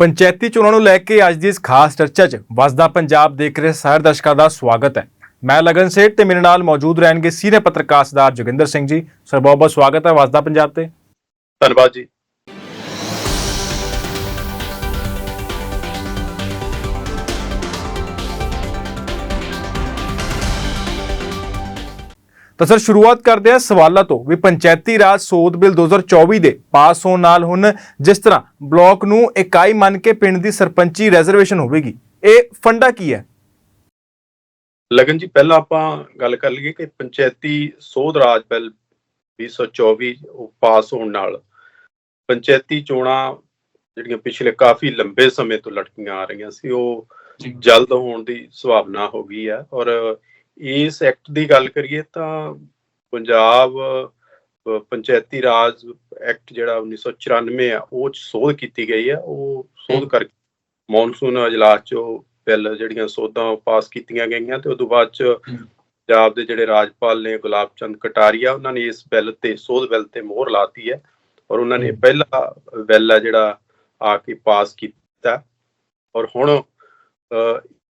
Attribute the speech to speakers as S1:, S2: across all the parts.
S1: ਪੰਚਾਇਤੀ ਚੋਣਾਂ ਨੂੰ ਲੈ ਕੇ ਅੱਜ ਦੀ ਇਸ ਖਾਸ ਚਰਚਾ 'ਚ ਵਸਦਾ ਪੰਜਾਬ ਦੇਖ ਰਹੇ ਸਾਰੇ ਦਰਸ਼ਕਾਂ ਦਾ ਸਵਾਗਤ ਹੈ। ਮੈਂ ਲਗਨ ਸੇਠ ਤੇ ਮੇਰੇ ਨਾਲ ਮੌਜੂਦ ਰਹਿਣਗੇ ਸੀਨੀਅਰ ਪੱਤਰਕਾਰ ਸਰਦਾਰ ਜੋਗਿੰਦਰ ਸਿੰਘ ਜੀ। ਸਰ ਬਹੁਤ ਬਹੁਤ ਸਵਾਗਤ ਹੈ ਵਸਦਾ ਪੰਜਾਬ ਤੇ।
S2: ਧੰਨਵਾਦ ਜੀ।
S1: ਤਾਂ ਸਰ ਸ਼ੁਰੂਆਤ ਕਰਦੇ ਹਾਂ ਸਵਾਲਾਂ ਤੋਂ ਵੀ ਪੰਚਾਇਤੀ ਰਾਜ ਸੋਧ ਬਿੱਲ 2024 ਦੇ ਪਾਸ ਹੋਣ ਨਾਲ ਹੁਣ ਜਿਸ ਤਰ੍ਹਾਂ ਬਲਾਕ ਨੂੰ ਇਕਾਈ ਮੰਨ ਕੇ ਪਿੰਡ ਦੀ ਸਰਪੰਚੀ ਰਿਜ਼ਰਵੇਸ਼ਨ ਹੋਵੇਗੀ ਇਹ ਫੰਡਾ ਕੀ ਹੈ?
S2: ਲਗਨ ਜੀ ਪਹਿਲਾਂ ਆਪਾਂ ਗੱਲ ਕਰ ਲਈਏ ਕਿ ਪੰਚਾਇਤੀ ਸੋਧ ਰਾਜ ਬਿੱਲ 2024 ਉਹ ਪਾਸ ਹੋਣ ਨਾਲ ਪੰਚਾਇਤੀ ਚੋਣਾਂ ਜਿਹੜੀਆਂ ਪਿਛਲੇ ਕਾਫੀ ਲੰਬੇ ਸਮੇਂ ਤੋਂ ਲਟਕੀਆਂ ਆ ਰਹੀਆਂ ਸੀ ਉਹ ਜਲਦ ਹੋਣ ਦੀ ਸੰਭਾਵਨਾ ਹੋ ਗਈ ਹੈ ਔਰ ਇਸ ਐਕਟ ਦੀ ਗੱਲ ਕਰੀਏ ਤਾਂ ਪੰਜਾਬ ਪੰਚਾਇਤੀ ਰਾਜ ਐਕਟ ਜਿਹੜਾ 1994 ਆ ਉਹ 'ਚ ਸੋਧ ਕੀਤੀ ਗਈ ਹੈ ਉਹ ਸੋਧ ਕਰਕੇ ਮੌਨਸੂਨ ਅਜਲਾਸ 'ਚ ਬਿੱਲ ਜਿਹੜੀਆਂ ਸੋਧਾਂ ਪਾਸ ਕੀਤੀਆਂ ਗਈਆਂ ਤੇ ਉਸ ਤੋਂ ਬਾਅਦ 'ਚ ਪੰਜਾਬ ਦੇ ਜਿਹੜੇ ਰਾਜਪਾਲ ਨੇ ਗੁਲਾਬ ਚੰਦ ਕਟਾਰੀਆ ਉਹਨਾਂ ਨੇ ਇਸ ਬਿੱਲ ਤੇ ਸੋਧ ਬਿੱਲ ਤੇ ਮੋਹਰ ਲਾਤੀ ਹੈ ਔਰ ਉਹਨਾਂ ਨੇ ਪਹਿਲਾ ਬਿੱਲ ਹੈ ਜਿਹੜਾ ਆ ਕੇ ਪਾਸ ਕੀਤਾ। ਔਰ ਹੁਣ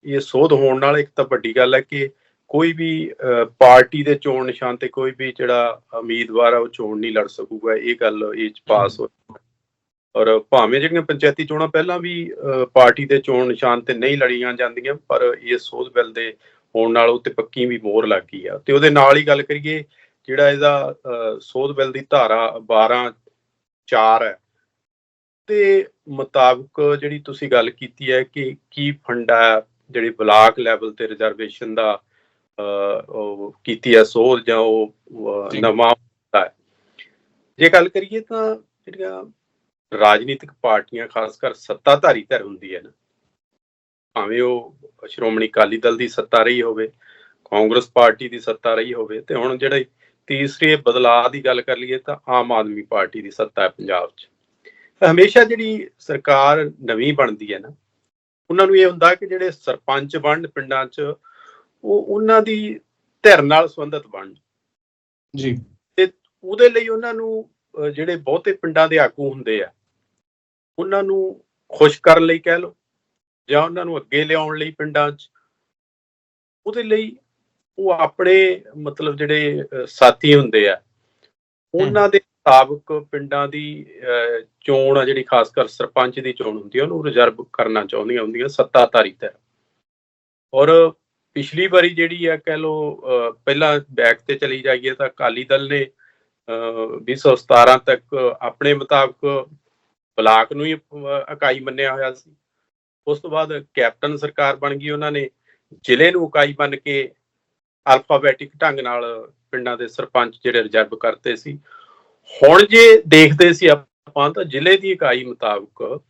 S2: ਇਹ ਸੋਧ ਹੋਣ ਨਾਲ ਇੱਕ ਤਾਂ ਵੱਡੀ ਗੱਲ ਹੈ ਕਿ ਕੋਈ ਵੀ ਅ, ਪਾਰਟੀ ਦੇ ਚੋਣ ਨਿਸ਼ਾਨ ਤੇ ਕੋਈ ਵੀ ਜਿਹੜਾ ਉਮੀਦਵਾਰ ਆ ਉਹ ਚੋਣ ਨਹੀਂ ਲੜ ਸਕੂਗਾ। ਇਹ ਗੱਲ ਇਹ ਚ ਪਾਸ ਹੋਈ ਔਰ ਭਾਵੇਂ ਜਿਹੜੀਆਂ ਪੰਚਾਇਤੀ ਚੋਣਾਂ ਪਹਿਲਾਂ ਵੀ ਅ, ਪਾਰਟੀ ਦੇ ਚੋਣ ਨਿਸ਼ਾਨ ਤੇ ਨਹੀਂ ਲੜੀਆਂ ਜਾਂਦੀਆਂ ਪਰ ਇਹ ਸੋਧ ਬਿੱਲ ਦੇ ਹੋਣ ਨਾਲ ਉਹ ਤੇ ਪੱਕੀ ਵੀ ਮੋਹਰ ਲੱਗ ਗਈ ਆ। ਤੇ ਉਹਦੇ ਨਾਲ ਹੀ ਗੱਲ ਕਰੀਏ ਜਿਹੜਾ ਇਹਦਾ ਅ, ਸੋਧ ਬਿੱਲ ਦੀ ਧਾਰਾ 12 4 ਹੈ। ਤੇ ਮੁਤਾਬਕ ਜਿਹੜੀ ਤੁਸੀਂ ਗੱਲ ਕੀਤੀ ਹੈ ਕਿ ਕੀ ਫੰਡਾ ਹੈ ਜਿਹੜੀ ਬਲਾਕ ਲੈਵਲ ਤੇ ਰਿਜ਼ਰਵੇਸ਼ਨ ਦਾ ਕੀਤੀ ਹੈ ਸੋਧ ਜਾਂ ਉਹ। ਨਵਾਂ ਹੁੰਦਾ ਹੈ ਜੇ ਗੱਲ ਕਰੀਏ ਤਾਂ ਜਿਹੜੀਆਂ ਰਾਜਨੀਤਿਕ ਪਾਰਟੀਆਂ ਖਾਸ ਕਰ ਸੱਤਾਧਾਰੀ ਧਿਰ ਹੁੰਦੀ ਹੈ ਨਾ ਭਾਵੇਂ ਉਹ ਸ਼੍ਰੋਮਣੀ ਅਕਾਲੀ ਦਲ ਦੀ ਸੱਤਾ ਰਹੀ ਹੋਵੇ ਕਾਂਗਰਸ ਪਾਰਟੀ ਦੀ ਸੱਤਾ ਰਹੀ ਹੋਵੇ ਤੇ ਹੁਣ ਜਿਹੜੇ ਤੀਸਰੇ ਬਦਲਾਅ ਦੀ ਗੱਲ ਕਰ ਲਈਏ ਤਾਂ ਆਮ ਆਦਮੀ ਪਾਰਟੀ ਦੀ ਸੱਤਾ ਹੈ ਪੰਜਾਬ 'ਚ ਹਮੇਸ਼ਾ ਜਿਹੜੀ ਸਰਕਾਰ ਨਵੀਂ ਬਣਦੀ ਹੈ ਨਾ ਉਹਨਾਂ ਨੂੰ ਇਹ ਹੁੰਦਾ ਕਿ ਜਿਹੜੇ ਸਰਪੰਚ ਬਣਨ ਪਿੰਡਾਂ 'ਚ ਉਹ ਉਹਨਾਂ ਦੀ ਧਿਰ ਨਾਲ ਸੰਬੰਧਿਤ ਬਣਨ
S1: ਜੀ।
S2: ਉਹਦੇ ਲਈ ਉਹਨਾਂ ਨੂੰ ਜਿਹੜੇ ਬਹੁਤੇ ਪਿੰਡਾਂ ਦੇ ਆਗੂ ਹੁੰਦੇ ਆ ਉਹਨਾਂ ਨੂੰ ਖੁਸ਼ ਕਰਨ ਲਈ ਕਹਿ ਲਓ ਜਾਂ ਉਹਨਾਂ ਨੂੰ ਅੱਗੇ ਲਿਆਉਣ ਲਈ ਪਿੰਡਾਂ 'ਚ ਉਹਦੇ ਲਈ ਉਹ ਆਪਣੇ ਮਤਲਬ ਜਿਹੜੇ ਸਾਥੀ ਹੁੰਦੇ ਆ ਉਹਨਾਂ ਦੇ ਮੁਤਾਬਕ ਪਿੰਡਾਂ ਦੀ ਚੋਣ ਆ ਜਿਹੜੀ ਖਾਸ ਕਰ ਸਰਪੰਚ ਦੀ ਚੋਣ ਹੁੰਦੀ ਹੈ ਉਹਨੂੰ ਰਿਜ਼ਰਵ ਕਰਨਾ ਚਾਹੁੰਦੀਆਂ ਹੁੰਦੀਆਂ ਸੱਤਾਧਾਰੀ ਧਿਰ। ਔਰ ਪਿਛਲੀ ਵਾਰੀ ਜਿਹੜੀ ਆ ਕਹਿ ਲਓ ਅਹ, ਪਹਿਲਾਂ ਬੈਕ ਤੇ ਚਲੀ ਜਾਈਏ ਤਾਂ ਅਕਾਲੀ ਦਲ ਨੇ ਅਹ 2017 ਤੱਕ ਆਪਣੇ ਮੁਤਾਬਕ ਬਲਾਕ ਨੂੰ ਹੀ ਇਕਾਈ ਮੰਨਿਆ ਹੋਇਆ ਸੀ। ਉਸ ਤੋਂ ਬਾਅਦ ਕੈਪਟਨ ਸਰਕਾਰ ਬਣ ਗਈ ਉਹਨਾਂ ਨੇ ਜ਼ਿਲ੍ਹੇ ਨੂੰ ਇਕਾਈ ਮੰਨ ਕੇ ਅਲਫਾਬੈਟਿਕ ਢੰਗ ਨਾਲ ਪਿੰਡਾਂ ਦੇ ਸਰਪੰਚ ਜਿਹੜੇ ਰਿਜ਼ਰਵ ਕਰਤੇ ਸੀ। ਹੁਣ ਜੇ ਦੇਖਦੇ ਸੀ ਆਪਾਂ ਤਾਂ ਜ਼ਿਲ੍ਹੇ ਦੀ ਇਕਾਈ ਮੁਤਾਬਕ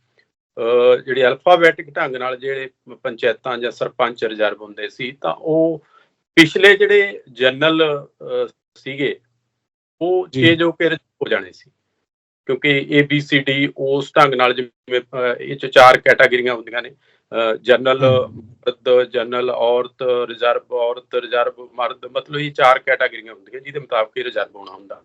S2: ਜਿਹੜੇ ਅਲਫਾਬੈਟਿਕ ਢੰਗ ਨਾਲ ਜਿਹੜੇ ਪੰਚਾਇਤਾਂ ਜਾਂ ਸਰਪੰਚ ਰਿਜ਼ਰਵ ਹੁੰਦੇ ਸੀ ਤਾਂ ਉਹ ਪਿਛਲੇ ਜਿਹੜੇ ਜਨਰਲ ਸੀਗੇ ਉਹ
S1: ਜੀ।
S2: ਹੋ ਕੇ ਹੋ ਜਾਣੇ ਸੀ ਕਿਉਂਕਿ ਏ ਬੀ ਸੀ ਡੀ ਉਸ ਢੰਗ ਨਾਲ ਜਿਵੇਂ ਇਹ ਚ ਚਾਰ ਕੈਟਾਗਰੀਆਂ ਹੁੰਦੀਆਂ ਨੇ ਜਨਰਲ। ਮਰਦ ਜਨਰਲ ਔਰਤ ਰਿਜ਼ਰਵ ਔਰਤ ਰਿਜ਼ਰਵ ਮਰਦ ਮਤਲਬ ਇਹ ਚਾਰ ਕੈਟਾਗਰੀਆਂ ਹੁੰਦੀਆਂ ਜਿਹਦੇ ਮੁਤਾਬਕ ਇਹ ਰਿਜ਼ਰਵ ਹੋਣਾ ਹੁੰਦਾ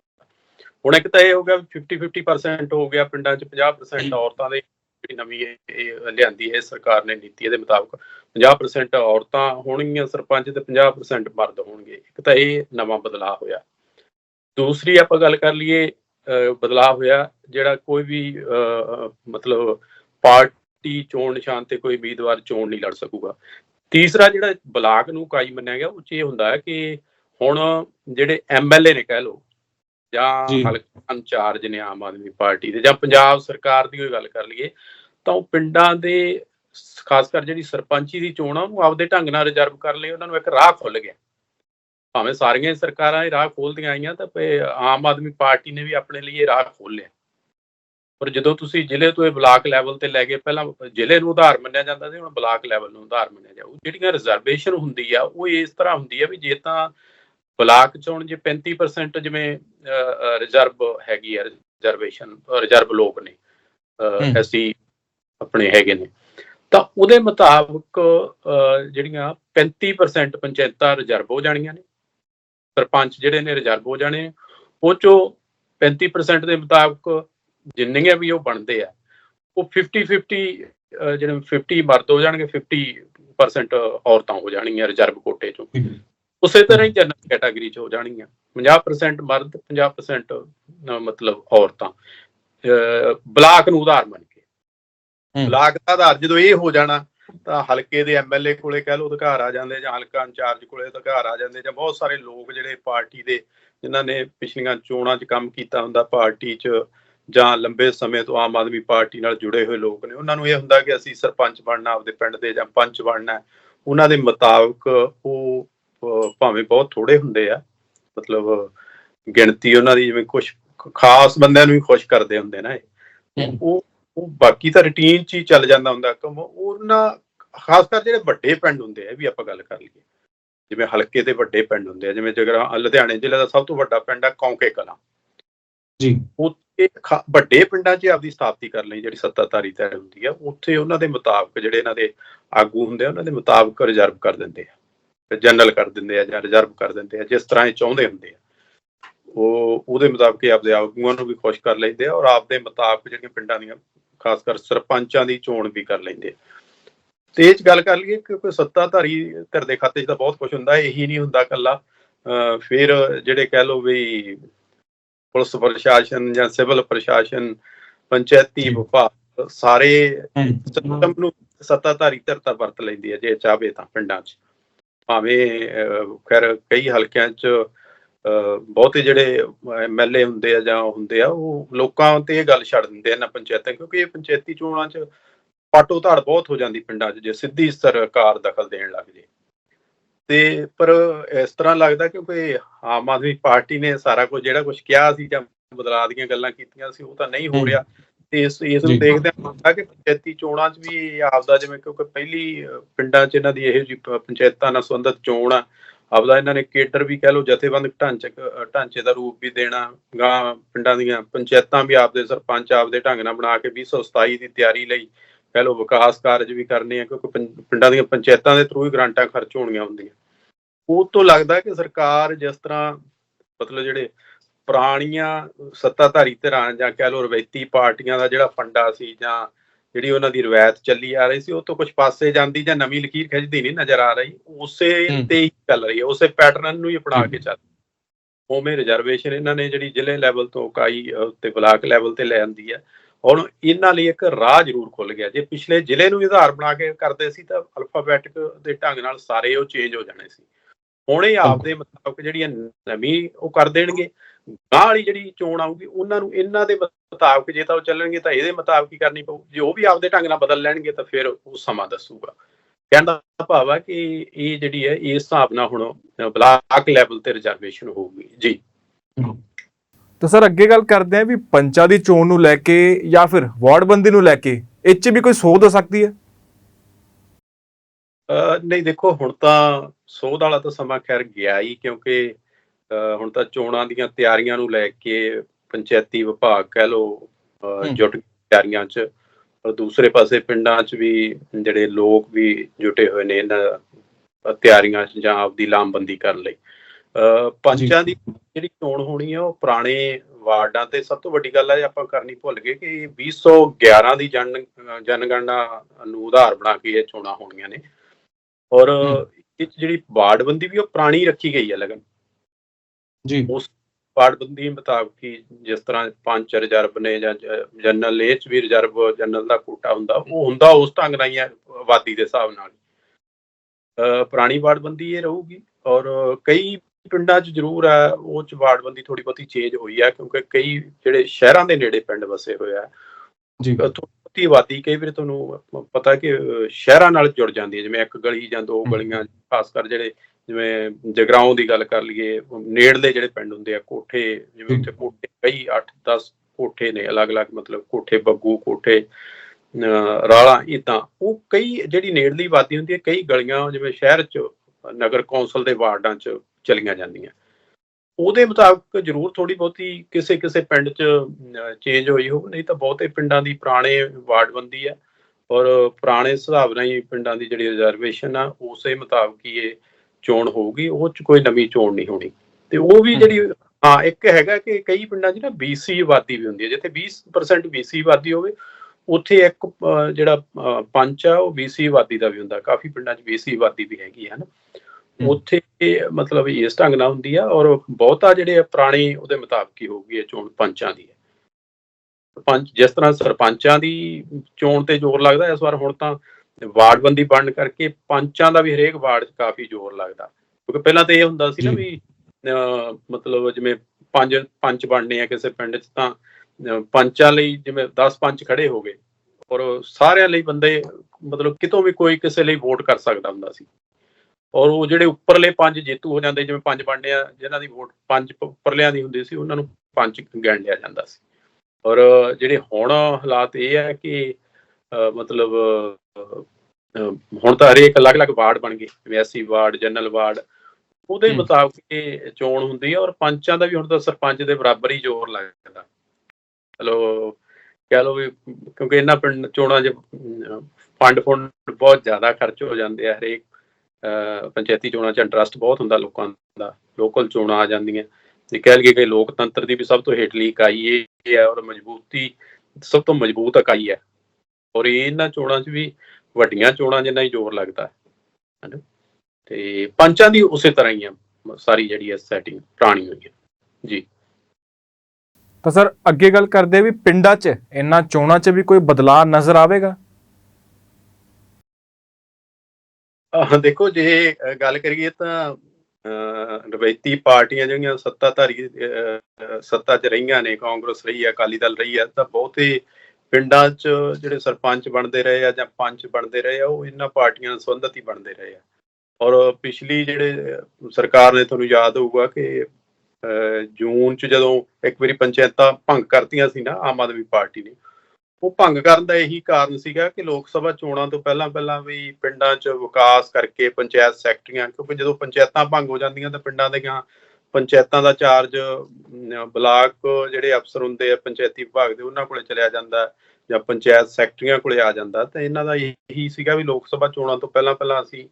S2: ਹੁਣ ਇੱਕ ਤਾਂ ਇਹ ਹੋ ਗਿਆ 50 50% ਹੋ ਗਿਆ ਪਿੰਡਾਂ 'ਚ 50% ਔਰਤਾਂ ਦੇ ਜਿਹੜੀ ਨਵੀਂ ਇਹ ਲਿਆਂਦੀ ਹੈ ਸਰਕਾਰ ਨੇ ਨੀਤੀ ਇਹਦੇ ਮੁਤਾਬਕ 50% ਔਰਤਾਂ ਹੋਣਗੀਆਂ ਸਰਪੰਚ ਤੇ 50% ਮਰਦ ਹੋਣਗੇ। ਇੱਕ ਤਾਂ ਇਹ ਨਵਾਂ ਬਦਲਾਅ ਹੋਇਆ। ਦੂਸਰੀ ਆਪਾਂ ਗੱਲ ਕਰ ਲਈਏ ਬਦਲਾਅ ਹੋਇਆ ਜਿਹੜਾ ਕੋਈ ਵੀ ਮਤਲਬ ਪਾਰਟੀ ਚੋਣ ਨਿਸ਼ਾਨ ਤੇ ਕੋਈ ਉਮੀਦਵਾਰ ਚੋਣ ਨਹੀਂ ਲੜ ਸਕੂਗਾ। ਤੀਸਰਾ ਜਿਹੜਾ ਬਲਾਕ ਨੂੰ ਇਕਾਈ ਮੰਨਿਆ ਗਿਆ ਉਹ 'ਚ ਇਹ ਹੁੰਦਾ ਹੈ ਕਿ ਹੁਣ ਜਿਹੜੇ ਐਮਐਲਏ ਨੇ ਕਹਿ ਲਓ ਜਾਂ
S1: ਜੀ।
S2: ਹਲਕਾ ਇੰਚਾਰਜ ਨੇ ਆਮ ਆਦਮੀ ਪਾਰਟੀ ਦੇ ਜਾਂ ਪੰਜਾਬ ਸਰਕਾਰ ਦੀ ਕੋਈ ਗੱਲ ਕਰ ਲਈਏ ਤਾਂ ਉਹ ਪਿੰਡਾਂ ਦੇ ਖਾਸ ਕਰ ਜਿਹੜੀ ਸਰਪੰਚੀ ਦੀ ਚੋਣ ਆ ਉਹਨੂੰ ਆਪਦੇ ਢੰਗ ਨਾਲ ਰਿਜ਼ਰਵ ਕਰ ਲਈ ਉਹਨਾਂ ਨੂੰ ਇੱਕ ਰਾਹ ਖੁੱਲ ਗਿਆ। ਭਾਵੇਂ ਸਾਰੀਆਂ ਸਰਕਾਰਾਂ ਇਹ ਰਾਹ ਖੋਲਦੀਆਂ ਆਈਆਂ ਤਾਂ ਪਏ ਆਮ ਆਦਮੀ ਪਾਰਟੀ ਨੇ ਵੀ ਆਪਣੇ ਲਈ ਇਹ ਰਾਹ ਖੋਲ੍ਹਿਆ। ਪਰ ਜਦੋਂ ਤੁਸੀਂ ਜ਼ਿਲ੍ਹੇ ਤੋਂ ਇਹ ਬਲਾਕ ਲੈਵਲ ਤੇ ਲੈ ਕੇ ਪਹਿਲਾਂ ਜ਼ਿਲ੍ਹੇ ਨੂੰ ਉਧਾਰ ਮੰਨਿਆ ਜਾਂਦਾ ਸੀ ਹੁਣ ਬਲਾਕ ਲੈਵਲ ਨੂੰ ਉਧਾਰ ਮੰਨਿਆ ਜਾਊ ਜਿਹੜੀਆਂ ਰਿਜ਼ਰਵੇਸ਼ਨ ਹੁੰਦੀ ਆ ਉਹ ਇਸ ਤਰ੍ਹਾਂ ਹੁੰਦੀ ਆ ਵੀ ਜੇ ਤਾਂ ਬਲਾਕ ਚ ਹੁਣ ਜੇ 35% ਜਿਵੇਂ ਰਿਜ਼ਰਵ ਹੈਗੀ ਆ ਰਿਜ਼ਰਵੇਸ਼ਨ ਰਿਜ਼ਰਵ ਲੋਕ ਨੇ। ਐਸੀ ਆਪਣੇ ਹੈਗੇ ਨੇ। ਤਾਂ ਉਹਦੇ ਮੁਤਾਬਕ ਜਿਹੜੀਆਂ 35% ਪੰਚਾਇਤਾਂ ਰਿਜ਼ਰਵ ਹੋ ਜਾਣੀਆਂ ਨੇ। ਸਰਪੰਚ ਜਿਹੜੇ ਨੇ ਰਿਜ਼ਰਵ ਹੋ ਜਾਣੇ। ਉਹ ਚੋਂ 35% ਦੇ ਮੁਤਾਬਕ ਜਿੰਨੀਆਂ ਵੀ ਉਹ ਬਣਦੇ ਆ ਉਹ 50 50 ਅਹ, ਜਿਹੜੇ 50 ਮਰਦ ਹੋ ਜਾਣਗੇ 50% ਔਰਤਾਂ ਹੋ ਜਾਣਗੀਆਂ ਰਿਜ਼ਰਵ ਕੋਟੇ ਚੋਂ। ਉਸੇ ਤਰ੍ਹਾਂ ਹੀ ਜਨਰਲ ਕੈਟਾਗਰੀ ਚ ਹੋ ਜਾਣਗੀਆਂ। 50% ਮਰਦ 50% ਅਹ, ਮਤਲਬ ਔਰਤਾਂ। ਬਲਾਕ ਨੂੰ ਉਧਾਰ ਮੰਨ। ਬਲਾਕ ਦਾ ਆਧਾਰ ਜਦੋਂ ਇਹ ਹੋ ਜਾਣਾ ਤਾਂ ਹਲਕੇ ਦੇ ਐਮਐਲਏ ਕੋਲੇ ਕਹਿ ਲਓ ਅਧਿਕਾਰ ਆ ਜਾਂਦੇ ਜਾਂ ਹਲਕਾ ਇੰਚਾਰਜ ਕੋਲੇ ਅਧਿਕਾਰ ਆ ਜਾਂਦੇ ਜਾਂ ਬਹੁਤ ਸਾਰੇ ਲੋਕ ਜਿਹੜੇ ਪਾਰਟੀ ਦੇ ਜਿਨ੍ਹਾਂ ਨੇ ਪਿਛਲੀਆਂ ਚੋਣਾਂ 'ਚ ਕੰਮ ਕੀਤਾ ਹੁੰਦਾ ਪਾਰਟੀ 'ਚ ਜਾਂ ਲੰਬੇ ਸਮੇਂ ਤੋਂ ਆਮ ਆਦਮੀ ਪਾਰਟੀ ਨਾਲ ਜੁੜੇ ਹੋਏ ਲੋਕ ਨੇ ਉਹਨਾਂ ਨੂੰ ਇਹ ਹੁੰਦਾ ਕਿ ਅਸੀਂ ਸਰਪੰਚ ਬਣਨਾ ਆਪਦੇ ਪਿੰਡ ਦੇ ਜਾਂ ਪੰਚ ਬਣਨਾ ਹੈ। ਉਹਨਾਂ ਦੇ ਮੁਤਾਬਕ ਉਹ ਭਾਵੇਂ ਬਹੁਤ ਥੋੜੇ ਹੁੰਦੇ ਆ ਮਤਲਬ ਗਿਣਤੀ ਉਹਨਾਂ ਦੀ ਜਿਵੇਂ ਕੁਝ ਖਾਸ ਬੰਦਿਆਂ ਨੂੰ ਵੀ ਖੁਸ਼ ਕਰਦੇ ਹੁੰਦੇ ਨਾ ਇਹ
S3: ਹੂੰ।
S2: ਉਹ ਉਹ ਬਾਕੀ ਤਾਂ ਰੁਟੀਨ 'ਚ ਹੀ ਚੱਲ ਜਾਂਦਾ ਹੁੰਦਾ ਕੰਮ ਉਹਨਾਂ ਖਾਸ ਕਰ ਜਿਹੜੇ ਵੱਡੇ ਪਿੰਡ ਹੁੰਦੇ ਆ ਇਹ ਵੀ ਆਪਾਂ ਗੱਲ ਕਰ ਲਈਏ। ਜਿਵੇਂ ਹਲਕੇ ਦੇ ਵੱਡੇ ਪਿੰਡ ਹੁੰਦੇ ਆ ਜਿਵੇਂ ਜਗਰਾ ਲੁਧਿਆਣੇ ਜ਼ਿਲ੍ਹੇ ਦਾ ਸਭ ਤੋਂ ਵੱਡਾ ਪਿੰਡ ਆ ਕੌਂਕੇ ਕਲਾਂ।
S3: ਜੀ।
S2: ਉੱਥੇ ਵੱਡੇ ਪਿੰਡਾਂ 'ਚ ਆਪਦੀ ਸਥਾਪਤੀ ਕਰ ਲਈ ਜਿਹੜੀ ਸੱਤਾਧਾਰੀ ਤੈਅ ਹੁੰਦੀ ਆ ਉੱਥੇ ਉਹਨਾਂ ਦੇ ਮੁਤਾਬਕ ਜਿਹੜੇ ਇਹਨਾਂ ਦੇ ਆਗੂ ਹੁੰਦੇ ਆ ਉਹਨਾਂ ਦੇ ਮੁਤਾਬਕ ਰਿਜ਼ਰਵ ਕਰ ਦਿੰਦੇ ਆ। ਜਨਰਲ ਕਰ ਦਿੰਦੇ ਆ ਜਾਂ ਰਿਜ਼ਰਵ ਕਰ ਦਿੰਦੇ ਆ ਜਿਸ ਤਰ੍ਹਾਂ ਇਹ ਚਾਹੁੰਦੇ ਹੁੰਦੇ ਆ। ਉਹ ਉਹਦੇ ਮੁਤਾਬਕ ਆਪਦੇ ਆਗੂਆਂ ਨੂੰ ਵੀ ਖੁਸ਼ ਕਰ ਲੈਂਦੇ ਆ ਔਰ ਆਪਦੇ ਮੁਤਾਬਕ ਜਿਹੜੀਆਂ ਪਿੰਡਾਂ ਦੀਆਂ ਖਾਸ ਕਰ ਸਰਪੰਚਾਂ ਦੀ ਚੋਣ ਵੀ ਕਰ ਲੈਂਦੇ ਤੇ ਇਹ ਗੱਲ ਕਰ ਲਈਏ ਕਿ ਕੋਈ ਸੱਤਾਧਾਰੀ ਧਿਰ ਦੇ ਖਾਤੇ 'ਚ ਤਾਂ ਬਹੁਤ ਕੁਝ ਹੁੰਦਾ ਇਹੀ ਨਹੀਂ ਹੁੰਦਾ ਕੱਲਾ ਫਿਰ ਜਿਹੜੇ ਕਹਿ ਲਓ ਵੀ ਪੁਲਿਸ ਪ੍ਰਸ਼ਾਸਨ ਜਾਂ ਸਿਵਲ ਪ੍ਰਸ਼ਾਸਨ ਪੰਚਾਇਤੀ। ਵਿਭਾਗ ਸਾਰੇ ਸਿਸਟਮ ਨੂੰ ਸੱਤਾਧਾਰੀ ਧਿਰ ਤਾਂ ਵਰਤ ਲੈਂਦੀ ਹੈ ਜੇ ਚਾਹਵੇ ਤਾਂ ਪਿੰਡਾਂ 'ਚ। ਭਾਵੇਂ ਖੈਰ ਕਈ ਹਲਕਿਆਂ 'ਚ ਬਹੁਤੇ ਜਿਹੜੇ ਐਮਐਲਏ ਹੁੰਦੇ ਆ ਜਾਂ ਹੁੰਦੇ ਆ ਉਹ ਲੋਕਾਂ ਤੇ ਇਹ ਗੱਲ ਛੱਡ ਦਿੰਦੇ ਆ ਨਾ ਪੰਚਾਇਤਾਂ ਕਿਉਂਕਿ ਇਹ ਪੰਚਾਇਤੀ ਚੋਣਾਂ 'ਚ ਪਾਟੋ ਧਾੜ ਬਹੁਤ ਹੋ ਜਾਂਦੀ ਪਿੰਡਾਂ 'ਚ ਜੇ ਸਿੱਧੀ ਸਰਕਾਰ ਦਖਲ ਦੇਣ ਲੱਗ ਜੇ ਤੇ ਪਰ ਇਸ ਤਰ੍ਹਾਂ ਲੱਗਦਾ ਕਿਉਂਕਿ ਆਮ ਆਦਮੀ ਪਾਰਟੀ ਨੇ ਸਾਰਾ ਕੁਝ ਜਿਹੜਾ ਕੁਝ ਕਿਹਾ ਸੀ ਜਾਂ ਬਦਲਾਅ ਦੀਆਂ ਗੱਲਾਂ ਕੀਤੀਆਂ ਸੀ ਉਹ ਤਾਂ ਨਹੀਂ ਹੋ। ਰਿਹਾ ਤੇ ਇਸ ਇਸ ਨੂੰ। ਦੇਖਦੇ ਹਾਂ ਕਿ ਪੰਚਾਇਤੀ ਚੋਣਾਂ 'ਚ ਵੀ ਆਪਦਾ ਜਿਵੇਂ ਕਿਉਂਕਿ ਪਹਿਲੀ ਪਿੰਡਾਂ 'ਚ ਇਹਨਾਂ ਦੀ ਇਹੋ ਜਿਹੀ ਪੰਚਾਇਤਾਂ ਨਾਲ ਸੰਬੰਧਿਤ ਚੋਣ ਆ ਆਪਦਾ ਇਹਨਾਂ ਨੇ ਕੇਡਰ ਵੀ ਕਹਿ ਲਓ ਜਥੇਬੰਦਕ ਢਾਂਚੇ ਢਾਂਚੇ ਦਾ ਰੂਪ ਵੀ ਦੇਣਾ, ਗਾਂ ਪਿੰਡਾਂ ਦੀਆਂ ਪੰਚਾਇਤਾਂ ਵੀ ਆਪਦੇ ਸਰਪੰਚ ਆਪਦੇ ਢੰਗ ਨਾਲ ਬਣਾ ਕੇ 2027 ਦੀ ਤਿਆਰੀ ਲਈ ਕਹਿ ਲਓ, ਵਿਕਾਸ ਕਾਰਜ ਵੀ ਕਰਨੇ ਆ, ਕਿਉਂਕਿ ਪਿੰ- ਪਿੰਡਾਂ ਦੀਆਂ ਪੰਚਾਇਤਾਂ ਦੇ ਥਰੂ ਹੀ ਗ੍ਰਾਂਟਾਂ ਖਰਚ ਹੋਣੀਆਂ ਹੁੰਦੀਆਂ। ਉਹ ਤੋਂ ਲੱਗਦਾ ਕਿ ਸਰਕਾਰ ਜਿਸ ਤਰ੍ਹਾਂ ਮਤਲਬ ਜਿਹੜੇ ਪੁਰਾਣੀਆਂ ਸੱਤਾਧਾਰੀ ਧਿਰਾਂ ਜਾਂ ਕਹਿ ਲਓ ਰਵੈਤੀ ਪਾਰਟੀਆਂ ਦਾ ਜਿਹੜਾ ਫੰਡਾ ਸੀ ਜਾਂ ਜਿਹੜੀ ਉਹਨਾਂ ਦੀ ਰਵਾਇਤ ਚੱਲੀ ਆ ਰਹੀ ਸੀ ਉਹ ਤੋਂ ਕੁਝ ਪਾਸੇ ਜਾਂਦੀ ਜਾਂ ਨਵੀਂ ਲਕੀਰ ਖਿੱਚਦੀ ਨਹੀਂ ਨਜ਼ਰ ਆ ਰਹੀ। ਉਸੇ। ਤੇ ਹੀ ਚੱਲ ਰਹੀ ਹੈ। ਉਸੇ ਪੈਟਰਨ ਨੂੰ ਹੀ ਅਪਣਾ। ਕੇ ਚੱਲ ਉਵੇਂ ਰਿਜ਼ਰਵੇਸ਼ਨ ਇਹਨਾਂ ਨੇ ਜਿਹੜੀ ਜ਼ਿਲ੍ਹੇ ਲੈਵਲ ਤੋਂ ਅਹ, ਤੇ ਬਲਾਕ ਲੈਵਲ ਤੇ ਲੈ ਆਂਦੀ ਹੈ। ਹੁਣ ਇਹਨਾਂ ਲਈ ਇੱਕ ਰਾਹ ਜ਼ਰੂਰ ਖੁੱਲ ਗਿਆ। ਜੇ ਪਿਛਲੇ ਜ਼ਿਲ੍ਹੇ ਨੂੰ ਆਧਾਰ ਬਣਾ ਕੇ ਕਰਦੇ ਸੀ ਤਾਂ ਅਲਫਾਬੈਟਿਕ ਦੇ ਢੰਗ ਨਾਲ ਸਾਰੇ ਉਹ ਚੇਂਜ ਹੋ ਜਾਣੇ ਸੀ। ਹੁਣ ਇਹ ਆਪਦੇ ਮੁਤਾਬਕ ਜਿਹੜੀਆਂ ਨਵੀਂ ਉਹ ਕਰ ਦੇਣਗੇ। ਗਾਂ ਵਾਲੀ ਜਿਹੜੀ ਚੋਣ ਆਊਗੀ ਉਹਨਾਂ ਨੂੰ ਇਹਨਾਂ ਦੇ ਮੁਤਾਬਕ ਜੇ ਤਾਂ ਉਹ ਚੱਲਣਗੇ ਤਾਂ ਇਹਦੇ ਮੁਤਾਬਕ ਹੀ ਕਰਨੀ ਪਊ। ਜੇ ਉਹ ਵੀ ਆਪਦੇ ਢੰਗ ਨਾਲ ਬਦਲ ਲੈਣਗੇ ਤਾਂ ਫਿਰ ਉਹ ਸਮਾਂ ਦੱਸੂਗਾ। ਕਹਿਣ ਦਾ ਭਾਵ ਆ ਕਿ ਇਹ ਜਿਹੜੀ ਹੈ ਇਸ ਹਿਸਾਬ ਨਾਲ ਹੁਣ ਬਲਾਕ ਲੈਵਲ ਤੇ ਰਿਜ਼ਰਵੇਸ਼ਨ ਹੋਊਗੀ। ਜੀ।
S1: ਤਾਂ ਸਰ ਅੱਗੇ ਗੱਲ ਕਰਦੇ ਹਾਂ ਵੀ ਪੰਚਾਂ ਦੀ ਚੋਣ ਨੂੰ ਲੈ ਕੇ ਜਾਂ ਫਿਰ ਵਾਰਡਬੰਦੀ ਨੂੰ ਲੈ ਕੇ ਇਹ 'ਚ ਵੀ ਕੋਈ ਸੋਧ ਹੋ ਸਕਦੀ ਹੈ?
S2: ਨਹੀਂ ਦੇਖੋ ਹੁਣ ਤਾਂ ਸੋਧ ਵਾਲਾ ਤਾਂ ਸਮਾਂ ਖੈਰ ਗਿਆ ਹੀ ਕਿਉਂਕਿ ਹੁਣ ਤਾਂ ਚੋਣਾਂ ਦੀਆਂ ਤਿਆਰੀਆਂ ਨੂੰ ਲੈ ਕੇ ਪੰਚਾਇਤੀ ਵਿਭਾਗ ਕਹਿ
S3: ਹਮ।
S2: ਜੁਟ ਤਿਆਰੀਆਂ 'ਚ ਪਰ ਦੂਸਰੇ ਪਾਸੇ ਪਿੰਡਾਂ 'ਚ ਵੀ ਜਿਹੜੇ ਲੋਕ ਵੀ ਜੁਟੇ ਹੋਏ ਨੇ ਇਹਨਾਂ ਤਿਆਰੀਆਂ 'ਚ ਜਾਂ ਆਪਦੀ ਲਾਮਬੰਦੀ ਕਰਨ ਲਈ ਪੰਚਾਂ ਦੀ ਜਿਹੜੀ ਚੋਣ ਹੋਣੀ ਹੈ ਉਹ ਪੁਰਾਣੇ ਵਾਰਡਾਂ ਤੇ ਸਭ ਤੋਂ ਵੱਡੀ ਗੱਲ ਹੈ ਆਪਾਂ ਕਰਨੀ ਭੁੱਲ ਗਏ ਕਿ 2011 ਦੀ ਜਨ ਜਨਗਣਨਾ ਨੂੰ ਉਧਾਰ ਬਣਾ ਕੇ ਇਹ ਚੋਣਾਂ ਹੋਣੀਆਂ ਨੇ ਔਰ। ਇਹ ਜਿਹੜੀ ਵਾਰਡਬੰਦੀ ਵੀ ਉਹ ਪੁਰਾਣੀ ਰੱਖੀ ਗਈ ਹੈ ਲਗਨ
S3: ਜੀ।
S2: ਵਾਰਡਬੰਦੀ ਮੁਤਾਬਕ ਹੀ ਜਿਸ ਤਰ੍ਹਾਂ ਪੰਜ ਰਿਜ਼ਰਵ ਨੇ ਜਾਂ ਜਨਰਲ ਇਹ 'ਚ ਵੀ ਰਿਜ਼ਰਵ ਜਨਰਲ ਦਾ ਕੋਟਾ ਹੁੰਦਾ ਉਹ ਹੁੰਦਾ ਉਸ ਢੰਗ ਨਾਲ ਹੀ ਆਬਾਦੀ ਦੇ ਹਿਸਾਬ ਨਾਲ ਪੁਰਾਣੀ ਵਾਰਡਬੰਦੀ ਇਹ ਰਹੂਗੀ ਔਰ ਕਈ ਪਿੰਡਾਂ 'ਚ ਜ਼ਰੂਰ ਹੈ ਉਹ 'ਚ ਵਾਰਡਬੰਦੀ ਥੋੜੀ ਬਹੁਤੀ ਚੇਂਜ ਹੋਈ ਹੈ ਕਿਉਂਕਿ ਕਈ ਜਿਹੜੇ ਸ਼ਹਿਰਾਂ ਦੇ ਨੇੜੇ ਪਿੰਡ ਵਸੇ ਹੋਏ ਆ
S3: ਜੀ।
S2: ਥੋੜੀ ਆਬਾਦੀ ਕਈ ਵਾਰ ਤੁਹਾਨੂੰ ਪਤਾ ਕਿ ਸ਼ਹਿਰਾਂ ਨਾਲ ਜੁੜ ਜਾਂਦੀ ਹੈ ਜਿਵੇਂ ਇੱਕ ਗਲੀ ਜਾਂ ਦੋ। ਗਲੀਆਂ ਖਾਸ ਕਰ ਜਿਹੜੇ ਜਿਵੇਂ ਜਗਰਾਉਂ ਦੀ ਗੱਲ ਕਰ ਲਈਏ ਨੇੜਲੇ ਜਿਹੜੇ ਪਿੰਡ ਹੁੰਦੇ ਆ ਕੋਠੇ ਜਿਵੇਂ। ਉੱਥੇ ਕੋਠੇ ਕਈ 8-10 ਕੋਠੇ ਨੇ ਅਲੱਗ-ਅਲੱਗ ਮਤਲਬ ਕੋਠੇ ਬੱਗੂ ਕੋਠੇ ਰਾਲਾ ਇਦਾਂ। ਉਹ ਕਈ ਜਿਹੜੀ ਨੇੜਲੀ ਆਬਾਦੀ ਹੁੰਦੀ ਹੈ ਕਈ ਗਲੀਆਂ ਜਿਵੇਂ ਸ਼ਹਿਰ 'ਚ ਨਗਰ ਕੌਂਸਲ ਦੇ ਵਾਰਡਾਂ 'ਚ ਚਲੀਆਂ ਜਾਂਦੀਆਂ। ਉਹਦੇ ਮੁਤਾਬਕ ਜ਼ਰੂਰ ਥੋੜੀ ਬਹੁਤੀ ਕਿਸੇ ਕਿਸੇ ਪਿੰਡ 'ਚ ਚੇਂਜ ਹੋਈ ਹੋਊ ਨਹੀਂ ਤਾਂ ਬਹੁਤੇ ਪਿੰਡਾਂ ਦੀ ਪੁਰਾਣੇ ਵਾਰਡਬੰਦੀ ਹੈ। ਔਰ ਪੁਰਾਣੇ ਹਿਸਾਬ ਨਾਲ ਹੀ ਪਿੰਡਾਂ ਦੀ ਜਿਹੜੀ ਰਿਜ਼ਰਵੇਸ਼ਨ ਆ ਉਸੇ ਮੁਤਾਬਕ ਹੀ ਇਹ ਚੋਣ ਹੋਊਗੀ ਉਹ 'ਚ ਕੋਈ ਨਵੀਂ ਚੋਣ ਨਹੀਂ ਹੋਣੀ। ਤੇ ਉਹ ਵੀ। ਜਿਹੜੀ ਹਾਂ ਇੱਕ ਹੈਗਾ ਕਿ ਕਈ ਪਿੰਡਾਂ 'ਚ ਨਾ BC ਆਬਾਦੀ ਵੀ ਹੁੰਦੀ ਹੈ। ਜਿੱਥੇ 20% BC ਆਬਾਦੀ ਹੋਵੇ ਉੱਥੇ ਇੱਕ ਜਿਹੜਾ ਪੰਚ ਆ ਉਹ BC ਆਬਾਦੀ ਦਾ ਵੀ ਹੁੰਦਾ। ਕਾਫੀ ਪਿੰਡਾਂ 'ਚ BC ਆਬਾਦੀ ਵੀ ਹੈਗੀ ਹੈ ਨਾ। ਉੱਥੇ ਮਤਲਬ ਇਸ ਢੰਗ ਨਾਲ ਹੁੰਦੀ ਆ ਔਰ ਬਹੁਤਾ ਜਿਹੜੇ ਆ ਪੁਰਾਣੀ ਉਹਦੇ ਮੁਤਾਬਕ ਹੀ ਹੋਊਗੀ ਇਹ ਚੋਣ ਪੰਚਾਂ ਦੀ। ਹੈ ਪੰਚ ਜਿਸ ਤਰ੍ਹਾਂ ਸਰਪੰਚਾਂ ਦੀ ਚੋਣ ਤੇ ਜ਼ੋਰ ਲੱਗਦਾ ਇਸ ਵਾਰ ਹੁਣ ਤਾਂ ਵਾਰਡਬੰਦੀ ਬਣਨ ਕਰਕੇ ਪੰਚਾਂ ਦਾ ਵੀ ਹਰੇਕ ਵਾਰਡ 'ਚ ਕਾਫੀ ਜ਼ੋਰ ਲੱਗਦਾ। ਕਿਉਂਕਿ ਪਹਿਲਾਂ ਤਾਂ ਇਹ ਹੁੰਦਾ ਸੀ ਨਾ। ਵੀ ਮਤਲਬ ਜਿਵੇਂ ਪੰਜ ਪੰਚ ਬਣਨੇ ਆ ਕਿਸੇ ਪਿੰਡ 'ਚ ਤਾਂ ਪੰਚਾਂ ਲਈ ਜਿਵੇਂ 10 ਪੰਚ ਖੜੇ ਹੋ ਗਏ। ਔਰ ਸਾਰਿਆਂ ਲਈ ਬੰਦੇ ਮਤਲਬ ਕਿਤੋਂ ਵੀ ਕੋਈ ਕਿਸੇ ਲਈ ਵੋਟ ਕਰ ਸਕਦਾ ਹੁੰਦਾ ਸੀ। ਔਰ ਉਹ ਜਿਹੜੇ ਉੱਪਰਲੇ ਪੰਜ ਜੇਤੂ ਹੋ ਜਾਂਦੇ ਜਿਵੇਂ ਪੰਜ ਬਣਨੇ ਆ ਜਿਨ੍ਹਾਂ ਦੀ ਵੋਟ ਪੰਜ ਉੱਪਰਲਿਆਂ ਦੀ ਹੁੰਦੀ ਸੀ ਉਹਨਾਂ ਨੂੰ ਪੰਜ ਗਿਣ ਲਿਆ ਜਾਂਦਾ ਸੀ। ਔਰ ਜਿਹੜੇ ਹੁਣ ਹਾਲਾਤ ਇਹ ਹੈ ਕਿ ਮਤਲਬ ਹੁਣ ਤਾਂ ਹਰੇਕ ਅਲੱਗ-ਅਲੱਗ ਵਾਰਡ ਬਣ ਗਏ ਜਿਵੇਂ ਐਸਸੀ ਵਾਰਡ ਜਨਰਲ ਵਾਰਡ ਉਹਦੇ। ਮੁਤਾਬਕ ਇਹ ਚੋਣ ਹੁੰਦੀ ਹੈ ਔਰ ਪੰਚਾਂ ਦਾ ਵੀ ਹੁਣ ਤਾਂ ਸਰਪੰਚ ਦੇ ਬਰਾਬਰ ਹੀ ਜ਼ੋਰ ਲੱਗਦਾ। ਚਲੋ ਕਹਿ ਲਓ ਵੀ ਕਿਉਂਕਿ ਇਹਨਾਂ ਪਿੰਡ ਚੋਣਾਂ 'ਚ ਫੰਡ ਫੰਡ ਬਹੁਤ ਜ਼ਿਆਦਾ ਖਰਚ ਹੋ ਜਾਂਦੇ ਆ ਹਰੇਕ ਪੰਚਾਇਤੀ ਚੋਣਾਂ 'ਚ ਇੰਟਰਸਟ ਬਹੁਤ ਹੁੰਦਾ ਲੋਕਾਂ ਦਾ ਲੋਕਲ ਚੋਣਾਂ ਆ ਜਾਂਦੀਆਂ। ਤੇ ਕਹਿ ਲਈਏ ਕਿ ਲੋਕਤੰਤਰ ਦੀ ਵੀ ਸਭ ਤੋਂ ਹੇਠਲੀ ਇਕਾਈ ਇਹ ਹੈ ਔਰ ਮਜ਼ਬੂਤੀ ਸਭ ਤੋਂ ਮਜ਼ਬੂਤ ਇਕਾਈ ਹੈ। ਔਰ ਇਹਨਾਂ ਚੋਣਾਂ 'ਚ ਵੀ ਵੱਡੀਆਂ ਚੋਣਾਂ ਜਿੰਨਾ ਹੀ ਜ਼ੋਰ ਲੱਗਦਾ ਹੈ ਹੈਨਾ ਤੇ ਪੰਚਾਂ ਦੀ ਉਸੇ ਤਰ੍ਹਾਂ ਹੀ ਆ ਸਾਰੀ ਜਿਹੜੀ ਹੈ ਸੈਟਿੰਗ ਪੁਰਾਣੀ ਹੋਈ ਹੈ। ਜੀ।
S1: ਤਾਂ ਸਰ ਅੱਗੇ ਗੱਲ ਕਰਦੇ ਵੀ ਪਿੰਡਾਂ 'ਚ ਇਹਨਾਂ ਚੋਣਾਂ 'ਚ ਵੀ ਕੋਈ ਬਦਲਾਅ ਨਜ਼ਰ ਆਵੇਗਾ?
S2: ਦੇਖੋ ਜੇ ਗੱਲ ਕਰੀਏ ਤਾਂ ਰਵਾਇਤੀ ਪਾਰਟੀਆਂ ਜਿਹੜੀਆਂ ਸੱਤਾਧਾਰੀ ਸੱਤਾ 'ਚ ਰਹੀਆਂ ਨੇ ਕਾਂਗਰਸ ਰਹੀ ਹੈ ਅਕਾਲੀ ਦਲ ਰਹੀ ਹੈ ਤਾਂ ਬਹੁਤੇ ਪਿੰਡਾਂ 'ਚ ਜਿਹੜੇ ਸਰਪੰਚ ਬਣਦੇ ਰਹੇ ਆ ਜਾਂ ਪੰਚ ਬਣਦੇ ਰਹੇ ਆ, ਉਹ ਇਹਨਾਂ ਪਾਰਟੀਆਂ ਨਾਲ ਸੰਬੰਧਿਤ ਹੀ ਬਣਦੇ ਰਹੇ ਆ। ਔਰ ਪਿਛਲੀ ਜਿਹੜੇ ਸਰਕਾਰ ਨੇ ਤੁਹਾਨੂੰ ਯਾਦ ਹੋਊਗਾ ਕਿ ਜੂਨ 'ਚ ਜਦੋਂ ਇੱਕ ਵਾਰੀ ਪੰਚਾਇਤਾਂ ਭੰਗ ਕਰਤੀਆਂ ਸੀ ਨਾ, ਆਮ ਆਦਮੀ ਪਾਰਟੀ ਨੇ, ਉਹ ਭੰਗ ਕਰਨ ਦਾ ਇਹੀ ਕਾਰਨ ਸੀਗਾ ਕਿ ਲੋਕ ਸਭਾ ਚੋਣਾਂ ਤੋਂ ਪਹਿਲਾਂ ਪਹਿਲਾਂ ਵੀ ਪਿੰਡਾਂ 'ਚ ਵਿਕਾਸ ਕਰਕੇ ਪੰਚਾਇਤ ਸੈਕਟਰੀਆਂ, ਕਿਉਂਕਿ ਜਦੋਂ ਪੰਚਾਇਤਾਂ ਭੰਗ ਹੋ ਜਾਂਦੀਆਂ ਤਾਂ ਪਿੰਡਾਂ ਦੇ ਗਾਂ ਪੰਚਾਇਤਾਂ ਦਾ ਚਾਰਜ ਬਲਾਕ ਜਿਹੜੇ ਅਫਸਰ ਹੁੰਦੇ ਆ, ਪੰਚਾਇਤੀ ਵਿਭਾਗ ਦੇ, ਉਹਨਾਂ ਕੋਲੇ ਚਲਿਆ ਜਾਂਦਾ ਜਾਂ ਪੰਚਾਇਤ ਸੈਕਟਰੀਆਂ ਕੋਲੇ ਆ ਜਾਂਦਾ। ਤਾਂ ਇਹਨਾਂ ਦਾ ਇਹੀ ਸੀਗਾ ਵੀ ਲੋਕ ਸਭਾ ਚੋਣਾਂ ਤੋਂ ਪਹਿਲਾਂ ਪਹਿਲਾਂ ਅਸੀਂ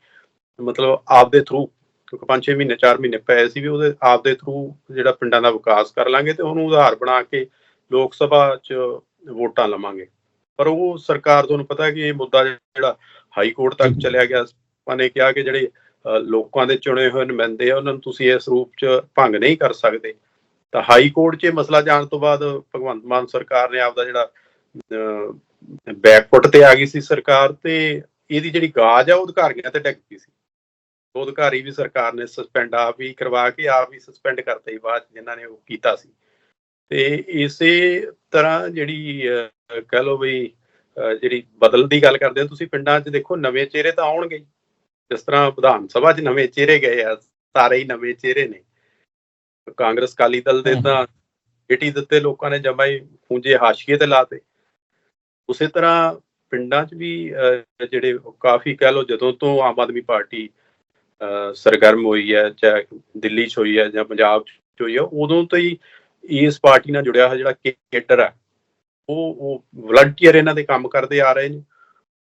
S2: ਮਤਲਬ ਆਪਦੇ ਥਰੂ ਕਿਉਂਕਿ 5-6 ਮਹੀਨੇ 4 ਮਹੀਨੇ ਪਏ ਸੀ ਵੀ ਉਹਦੇ ਆਪਦੇ ਥਰੂ ਜਿਹੜਾ ਪਿੰਡਾਂ ਦਾ ਵਿਕਾਸ ਕਰ ਲਾਂਗੇ ਤੇ ਉਹਨੂੰ ਉਧਾਰ ਬਣਾ ਕੇ ਲੋਕ ਸਭਾ 'ਚ ਵੋਟਾਂ ਲਵਾਂਗੇ। ਪਰ ਉਹ ਸਰਕਾਰ, ਤੁਹਾਨੂੰ ਪਤਾ ਕਿ ਇਹ ਮੁੱਦਾ ਜਿਹੜਾ ਹਾਈ ਕੋਰਟ ਤੱਕ ਚਲਿਆ ਗਿਆ। ਆਪਾਂ ਨੇ ਕਿਹਾ ਕਿ ਜਿਹੜੇ ਲੋਕਾਂ ਦੇ ਚੁਣੇ ਹੋਏ ਨੁਮਾਇੰਦੇ ਆ ਉਹਨਾਂ ਨੂੰ ਤੁਸੀਂ ਇਸ ਰੂਪ 'ਚ ਭੰਗ ਨਹੀਂ ਕਰ ਸਕਦੇ। ਤਾਂ ਹਾਈ ਕੋਰਟ 'ਚ ਇਹ ਮਸਲਾ ਜਾਣ ਤੋਂ ਬਾਅਦ ਭਗਵੰਤ ਮਾਨ ਸਰਕਾਰ ਨੇ ਆਪਦਾ ਜਿਹੜਾ ਬੈਕਫੁੱਟ ਤੇ ਆ ਗਈ ਸੀ ਸਰਕਾਰ ਤੇ ਇਹਦੀ ਜਿਹੜੀ ਗਾਜ ਆ ਉਹ ਅਧਿਕਾਰੀਆਂ ਤੇ ਡਿੱਗ ਗਈ ਸੀ। ਉਹ ਅਧਿਕਾਰੀ ਵੀ ਸਰਕਾਰ ਨੇ ਸਸਪੈਂਡ ਆਪ ਹੀ ਕਰਵਾ ਕੇ ਆਪ ਹੀ ਸਸਪੈਂਡ ਕਰਤੇ ਸੀ ਬਾਅਦ 'ਚ ਜਿਨ੍ਹਾਂ ਨੇ ਉਹ ਕੀਤਾ ਸੀ। ਤੇ ਇਸੇ ਤਰ੍ਹਾਂ ਜਿਹੜੀ ਅਹ, ਕਹਿ ਲਓ ਵੀ ਜਿਹੜੀ ਬਦਲ ਦੀ ਗੱਲ ਕਰਦੇ ਹੋ ਤੁਸੀਂ ਪਿੰਡਾਂ 'ਚ ਦੇਖੋ ਨਵੇਂ ਚਿਹਰੇ ਤਾਂ ਆਉਣਗੇ ਜਿਸ ਤਰ੍ਹਾਂ ਵਿਧਾਨ ਸਭਾ 'ਚ ਨਵੇਂ ਚਿਹਰੇ ਗਏ ਆ ਸਾਰੇ ਹੀ ਨਵੇਂ ਚਿਹਰੇ ਨੇ। ਕਾਂਗਰਸ ਕਾਲੀ ਦਲ ਦੇ। ਤਾਂ ਏਟੀ ਦਿੱਤੇ ਲੋਕਾਂ ਨੇ ਜਮਾ ਹੀ ਖੂੰਜੇ ਹਾਸ਼ੀਏ ਤੇ ਲਾਤੇ। ਉਸੇ ਤਰ੍ਹਾਂ ਪਿੰਡਾਂ 'ਚ ਵੀ ਜਿਹੜੇ ਕਾਫੀ ਕਹਿ ਲਓ ਜਦੋਂ ਤੋਂ ਆਮ ਆਦਮੀ ਪਾਰਟੀ ਸਰਗਰਮ ਹੋਈ ਹੈ ਚਾਹੇ ਦਿੱਲੀ 'ਚ ਹੋਈ ਹੈ ਜਾਂ ਪੰਜਾਬ 'ਚ ਹੋਈ ਹੈ ਉਦੋਂ ਤੋਂ ਹੀ ਇਸ ਪਾਰਟੀ ਨਾਲ ਜੁੜਿਆ ਹੋਇਆ ਜਿਹੜਾ ਕੇਡਰ ਹੈ ਉਹ ਉਹ ਵਲੰਟੀਅਰ ਇਹਨਾਂ ਦੇ ਕੰਮ ਕਰਦੇ ਆ ਰਹੇ ਨੇ।